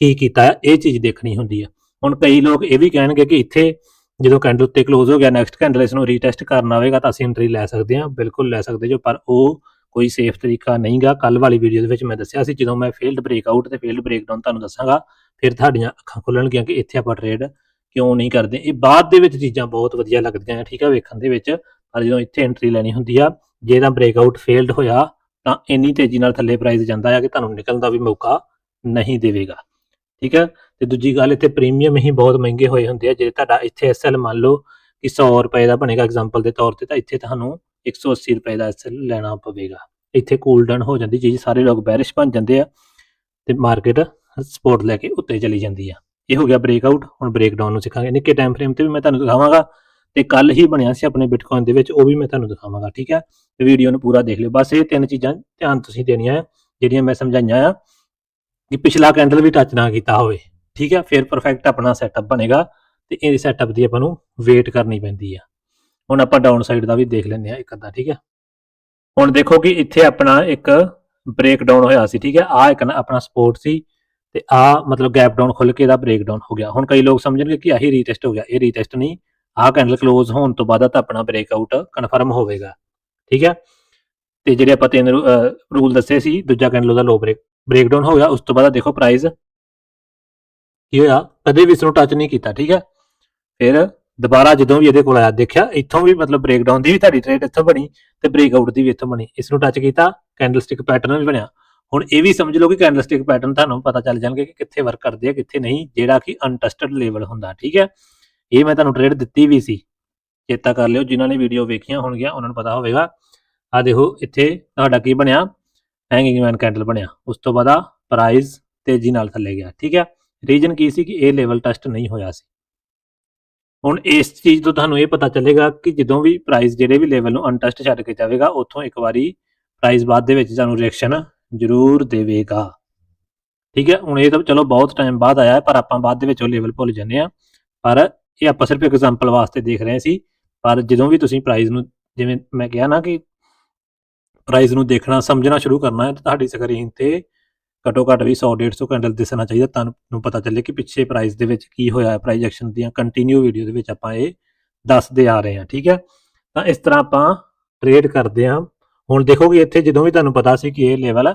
ਕੀ ਕੀਤਾ ਹੈ ਇਹ ਚੀਜ਼ ਦੇਖਣੀ ਹੁੰਦੀ ਆ। ਹੁਣ ਕਈ ਲੋਕ ਇਹ ਵੀ ਕਹਿਣਗੇ ਕਿ ਇੱਥੇ ਜਦੋਂ ਕੈਂਡਲ ਉੱਤੇ ਕਲੋਜ਼ ਹੋ ਗਿਆ ਨੈਕਸਟ ਕੈਂਡਲ ਇਸ ਨੂੰ ਰੀਟੈਸਟ ਕਰਨਾ ਹੋਵੇਗਾ ਤਾਂ ਅਸੀਂ ਐਂਟਰੀ ਲੈ ਸਕਦੇ ਹਾਂ, ਬਿਲਕੁਲ ਲੈ ਸਕਦੇ ਜੋ, ਪਰ ਉਹ ਕੋਈ ਸੇਫ ਤਰੀਕਾ ਨਹੀਂਗਾ। ਕੱਲ ਵਾਲੀ ਵੀਡੀਓ ਦੇ ਵਿੱਚ ਮੈਂ ਦੱਸਿਆ ਸੀ, ਜਦੋਂ ਮੈਂ ਫੇਲਡ ਬ੍ਰੇਕਆਊਟ ਤੇ ਫੇਲਡ ਬ੍ਰੇਕਡਾਊਨ ਤੁਹਾਨੂੰ ਦੱਸਾਂਗਾ, ਫਿਰ ਤੁਹਾਡੀਆਂ ਅੱਖਾਂ ਖੁੱਲਣਗੀਆਂ ਕਿ ਇੱਥੇ ਆਪਾਂ ਟ੍ਰੇਡ ਕਿਉਂ ਨਹੀਂ ਕਰਦੇ। ਇਹ ਬਾਅਦ ਦੇ ਵਿੱਚ ਚੀਜ਼ਾਂ ਬਹੁਤ ਵਧੀਆ ਲੱਗਦੀਆਂ ਆ ਠੀਕ ਆ, ਵੇਖਣ ਦੇ ਵਿੱਚ। ਪਰ ਜਦੋਂ ਇੱਥੇ ਐਂਟਰੀ ਲੈਣੀ ਹੁੰਦੀ ਆ, ਜੇ ਤਾਂ ਬ੍ਰੇਕਆਊਟ ਫੇਲਡ ਹੋਇਆ, ਤਾਂ ਇੰਨੀ ਤੇਜ਼ੀ ਨਾਲ ਥੱਲੇ ਪ੍ਰਾਈਸ ਜਾਂਦਾ ਆ ਕਿ ਤੁਹਾਨੂੰ ਨਿਕਲਣ ਦਾ ਵੀ ਮੌਕਾ ਨਹੀਂ ਦੇਵੇਗਾ। ਠੀਕ ਹੈ? ਤੇ ਦੂਜੀ ਗੱਲ, ਇੱਥੇ ਪ੍ਰੀਮੀਅਮ ਹੀ ਬਹੁਤ ਮਹਿੰਗੇ ਹੋਏ ਹੁੰਦੇ ਆ। ਜੇ ਤੁਹਾਡਾ ਇੱਥੇ ਐਸਐਲ ਮੰਨ ਲਓ ਕਿ 100 ਰੁਪਏ ਦਾ ਬਣੇਗਾ ਐਗਜ਼ਾਮਪਲ ਦੇ ਤੌਰ ਤੇ ਤਾਂ ਇੱਥੇ ਤੁਹਾਨੂੰ 180 ਰੁਪਏ ਦਾ ਐਸਐਲ ਲੈਣਾ ਪਵੇਗਾ। ਇੱਥੇ ਕੂਲ ਡਾਊਨ ਹੋ ਜਾਂਦੀ ਚੀਜ਼, ਸਾਰੇ ਲੋਕ ਬੈਰਿਸ਼ ਬਣ ਜਾਂਦੇ ਆ ਤੇ ਮਾਰਕੀਟ ਸਪੋਰਟ ਲੈ ਕੇ ਉੱਤੇ ਚਲੀ ਜਾਂਦੀ ਆ। ਇਹ ਹੋ ਗਿਆ ਬ੍ਰੇਕਆਊਟ ਹੁਣ ਬ੍ਰੇਕਡਾਊਨ ਨੂੰ ਸਿੱਖਾਂਗੇ। ਨਿੱਕੇ ਟਾਈਮ ਫਰੇਮ ਤੇ ਵੀ ਮੈਂ ਤੁਹਾਨੂੰ ਦਿਖਾਵਾਂਗਾ ਤੇ ਕੱਲ ਹੀ ਬਣਿਆ ਸੀ ਆਪਣੇ ਬਿਟਕੋਇਨ ਦੇ ਵਿੱਚ, ਉਹ ਵੀ ਮੈਂ ਤੁਹਾਨੂੰ ਦਿਖਾਵਾਂਗਾ, ਠੀਕ ਹੈ? ਵੀਡੀਓ ਨੂੰ ਪੂਰਾ ਦੇਖ ਲਿਓ। ਬਸ ਇਹ ਤਿੰਨ ਚੀਜ਼ਾਂ ਧਿਆਨ ਤੁਸੀਂ ਦੇਣੀਆਂ ਜਿਹੜੀਆਂ ਮੈਂ ਸਮਝਾਈਆਂ ਆ। ਕਿ ਪਿਛਲਾ ਕੈਂਡਲ ਵੀ ਟੱਚ ਨਾ ਕੀਤਾ ਹੋਵੇ, ਠੀਕ ਹੈ ਫਿਰ ਪਰਫੈਕਟ ਆਪਣਾ ਸੈਟਅਪ ਬਣੇਗਾ ਤੇ ਇਹ ਸੈਟਅਪ ਦੀ ਆਪਾਂ ਨੂੰ ਵੇਟ ਕਰਨੀ ਪੈਂਦੀ ਆ। ਹੁਣ ਆਪਾਂ ਡਾਊਨ ਸਾਈਡ ਦਾ ਵੀ ਦੇਖ ਲੈਂਦੇ ਆ ਇੱਕ ਅੱਧਾ, ਠੀਕ ਹੈ ਹੁਣ ਦੇਖੋ ਕਿ ਇੱਥੇ ਆਪਣਾ ਇੱਕ ਬ੍ਰੇਕ ਡਾਊਨ ਹੋਇਆ ਸੀ, ਠੀਕ ਹੈ ਆ ਇੱਕ ਆਪਣਾ ਸਪੋਰਟ ਸੀ ਤੇ ਆ ਮਤਲਬ ਗੈਪ ਡਾਊਨ ਖੁੱਲ ਕੇ ਇਹਦਾ ਬ੍ਰੇਕ ਡਾਊਨ ਹੋ ਗਿਆ। ਹੁਣ ਕਈ ਲੋਕ ਸਮਝਣਗੇ ਕਿ ਆਹੀ ਰੀਟੈਸਟ ਹੋ ਗਿਆ, ਇਹ ਰੀਟੈਸਟ ਨਹੀਂ। ਆਹ ਕੈਂਡਲ ਕਲੋਜ਼ ਹੋਣ ਤੋਂ ਬਾਅਦ ਤਾਂ ਆਪਣਾ ਬ੍ਰੇਕਆਊਟ ਕਨਫਰਮ ਹੋਵੇਗਾ, ਠੀਕ ਹੈ ਤੇ ਜਿਹੜੇ ਆਪਾਂ ਤਿੰਨ ਰੂਲ ਦੱਸੇ ਸੀ, ਦੂਜਾ ਕੈਂਡਲ ਉਹਦਾ ਲੋ ਬ੍ਰੇਕ ਬ੍ਰੇਕਡਾਊਨ ਹੋ ਗਿਆ ਉਸ ਤੋਂ ਬਾਅਦ ਦੇਖੋ ਪ੍ਰਾਈਸ ਕੀ ਹੋਇਆ, ਕਦੇ ਵੀ ਇਸ ਨੂੰ ਟੱਚ ਨਹੀਂ ਕੀਤਾ, ਠੀਕ ਹੈ? ਫਿਰ ਦੁਬਾਰਾ ਜਦੋਂ ਵੀ ਇਹਦੇ ਕੋਲ ਆਇਆ, ਦੇਖਿਆ, ਇੱਥੋਂ ਵੀ ਮਤਲਬ ਬ੍ਰੇਕਡਾਊਨ ਦੀ ਵੀ ਤੁਹਾਡੀ ਟ੍ਰੇਡ ਇੱਥੋਂ ਬਣੀ ਤੇ ਬ੍ਰੇਕਆਊਟ ਦੀ ਵੀ ਇੱਥੋਂ ਬਣੀ, ਇਸ ਨੂੰ ਟੱਚ ਕੀਤਾ ਕੈਂਡਲਸਟਿਕ ਪੈਟਰਨ ਵੀ ਬਣਿਆ। ਹੁਣ ਇਹ ਵੀ ਸਮਝ ਲਓ ਕਿ ਕੈਂਡਲਸਟਿਕ ਪੈਟਰਨ ਤੁਹਾਨੂੰ ਪਤਾ ਚੱਲ ਜਾਣਗੇ ਕਿ ਕਿੱਥੇ ਵਰਕ ਕਰਦੇ ਆ, ਕਿੱਥੇ ਨਹੀਂ, ਜਿਹੜਾ ਕਿ ਅਨਟੈਸਟਡ ਲੈਵਲ ਹੁੰਦਾ, ਠੀਕ ਹੈ? ਇਹ ਮੈਂ ਤੁਹਾਨੂੰ ਟ੍ਰੇਡ ਦਿੱਤੀ ਵੀ ਸੀ, ਚੇਤਾ ਕਰ ਲਿਓ, ਜਿਨ੍ਹਾਂ ਨੇ ਵੀਡੀਓ ਵੇਖੀਆਂ ਹੋਣਗੀਆਂ, ਉਹਨਾਂ ਨੂੰ ਪਤਾ ਹੋਵੇਗਾ। ਆ ਦੇਖੋ, ਇੱਥੇ ਤੁਹਾਡਾ ਕੀ ਬਣਿਆ? ਹੈਂਗਿੰਗ ਮੈਨ ਕੈਂਡਲ ਬਣਿਆ। ਉਸ ਤੋਂ ਬਾਅਦ ਆ ਪ੍ਰਾਈਸ ਤੇਜ਼ੀ ਨਾਲ ਥੱਲੇ ਗਿਆ, ਠੀਕ ਹੈ ਰੀਜਨ ਕੀ ਸੀ ਕਿ ਇਹ ਲੈਵਲ ਟੈਸਟ ਨਹੀਂ ਹੋਇਆ ਸੀ। ਹੁਣ ਇਸ ਚੀਜ਼ ਤੋਂ ਤੁਹਾਨੂੰ ਇਹ ਪਤਾ ਚੱਲੇਗਾ ਕਿ ਜਦੋਂ ਵੀ ਪ੍ਰਾਈਸ ਜਿਹੜੇ ਵੀ ਲੈਵਲ ਨੂੰ ਅਨਟੈਸਟ ਛੱਡ ਕੇ ਜਾਵੇਗਾ, ਉੱਥੋਂ ਇੱਕ ਵਾਰੀ ਪ੍ਰਾਈਸ ਬਾਅਦ ਦੇ ਵਿੱਚ ਤੁਹਾਨੂੰ ਰਿਐਕਸ਼ਨ ਜ਼ਰੂਰ ਦੇਵੇਗਾ। ਠੀਕ ਹੈ ਹੁਣ ਇਹ ਤਾਂ ਚਲੋ ਬਹੁਤ ਟਾਈਮ ਬਾਅਦ ਆਇਆ, ਪਰ ਆਪਾਂ ਬਾਅਦ ਦੇ ਵਿੱਚ ਉਹ ਲੈਵਲ ਭੁੱਲ ਜਾਂਦੇ ਆ। ਪਰ ਇਹ ਆਪਾਂ ਸਿਰਫ ਐਗਜ਼ਾਮਪਲ ਵਾਸਤੇ ਦੇਖ ਰਹੇ ਸੀ। ਪਰ ਜਦੋਂ ਵੀ ਤੁਸੀਂ ਪ੍ਰਾਈਸ ਨੂੰ, ਜਿਵੇਂ ਮੈਂ ਕਿਹਾ ਨਾ ਕਿ ਪ੍ਰਾਈਸ ਨੂੰ ਦੇਖਣਾ, ਸਮਝਣਾ ਸ਼ੁਰੂ ਕਰਨਾ ਹੈ, ਤਾਂ ਤੁਹਾਡੀ ਸਕਰੀਨ ਤੇ ਘੱਟੋ ਘੱਟ ਵੀ 100 150 ਕੈਂਡਲ ਦਿਸਣਾ ਚਾਹੀਦਾ। ਤੁਹਾਨੂੰ ਪਤਾ ਚੱਲੇ ਕਿ ਪਿੱਛੇ ਪ੍ਰਾਈਸ ਦੇ ਵਿੱਚ ਕੀ ਹੋਇਆ ਹੈ ਪ੍ਰਾਈਸ ਐਕਸ਼ਨ ਦੀਆਂ ਕੰਟੀਨਿਊ ਵੀਡੀਓ ਦੇ ਵਿੱਚ ਆਪਾਂ ਇਹ ਦੱਸਦੇ ਆ ਰਹੇ ਹਾਂ, ਠੀਕ ਹੈ? ਤਾਂ ਇਸ ਤਰ੍ਹਾਂ ਆਪਾਂ ਟ੍ਰੇਡ ਕਰਦੇ ਹਾਂ। ਹੁਣ ਦੇਖੋਗੇ ਇੱਥੇ ਜਦੋਂ ਵੀ ਤੁਹਾਨੂੰ ਪਤਾ ਸੀ ਕਿ ਇਹ ਲੈਵਲ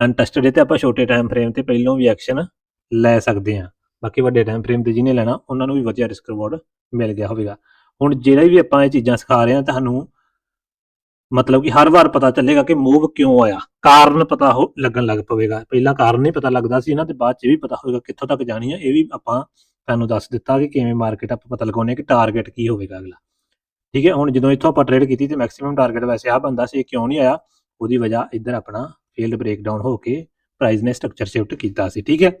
ਅਨਟੈਸਟਡ ਹੈ, ਤੇ ਆਪਾਂ ਛੋਟੇ ਟਾਈਮ ਫਰੇਮ ਤੇ ਪਹਿਲੋਂ ਵੀ ਐਕਸ਼ਨ ਲੈ ਸਕਦੇ ਹਾਂ। ਬਾਕੀ ਵੱਡੇ ਟਾਈਮ ਫਰੇਮ ਤੇ ਜਿਹਨੇ ਲੈਣਾ, ਉਹਨਾਂ ਨੂੰ ਵੀ ਵਧੀਆ ਰਿਸਕ ਰਿਵਾਰਡ ਮਿਲ ਗਿਆ ਹੋਵੇਗਾ। ਹੁਣ ਜਿਹੜਾ ਵੀ ਆਪਾਂ ਇਹ ਚੀਜ਼ਾਂ ਸਿਖਾ ਰਹੇ ਹਾਂ, ਤੁਹਾਨੂੰ ਮਤਲਬ ਕਿ ਹਰ ਵਾਰ ਪਤਾ ਚੱਲੇਗਾ ਕਿ ਮੂਵ ਕਿਉਂ ਆਇਆ ਕਾਰਨ ਪਤਾ ਹੋ ਲੱਗਣ ਲੱਗ ਪਵੇਗਾ। ਪਹਿਲਾਂ ਕਾਰਨ ਨਹੀਂ ਪਤਾ ਲੱਗਦਾ ਸੀ ਨਾ, ਤੇ ਬਾਅਦ ਚ ਇਹ ਵੀ ਪਤਾ ਹੋਵੇਗਾ ਕਿੱਥੋਂ ਤੱਕ ਜਾਣੀ ਹੈ ਇਹ ਵੀ ਆਪਾਂ ਤੁਹਾਨੂੰ ਦੱਸ ਦਿੱਤਾ ਕਿ ਕਿਵੇਂ ਮਾਰਕੀਟ ਆਪਾਂ ਪਤਾ ਲਗਾਉਣੇ ਕਿ ਟਾਰਗੇਟ ਕੀ ਹੋਵੇਗਾ ਅਗਲਾ। ਠੀਕ ਹੈ, ਹੁਣ ਜਦੋਂ ਇੱਥੋਂ ਆਪਾਂ ਟ੍ਰੇਡ ਕੀਤੀ ਤੇ ਮੈਕਸਿਮਮ ਟਾਰਗੇਟ ਵੈਸੇ ਆ ਬੰਦਾ ਸੀ, ਇਹ ਕਿਉਂ ਨਹੀਂ ਆਇਆ? ਉਹਦੀ ਵਜ੍ਹਾ ਇੱਧਰ ਆਪਣਾ ਫੀਲਡ ਬ੍ਰੇਕਡਾਊਨ ਹੋ ਕੇ ਪ੍ਰਾਈਸ ਨੇ ਸਟਰਕਚਰ ਸ਼ਿਫਟ ਕੀਤਾ ਸੀ। ਠੀਕ ਹੈ,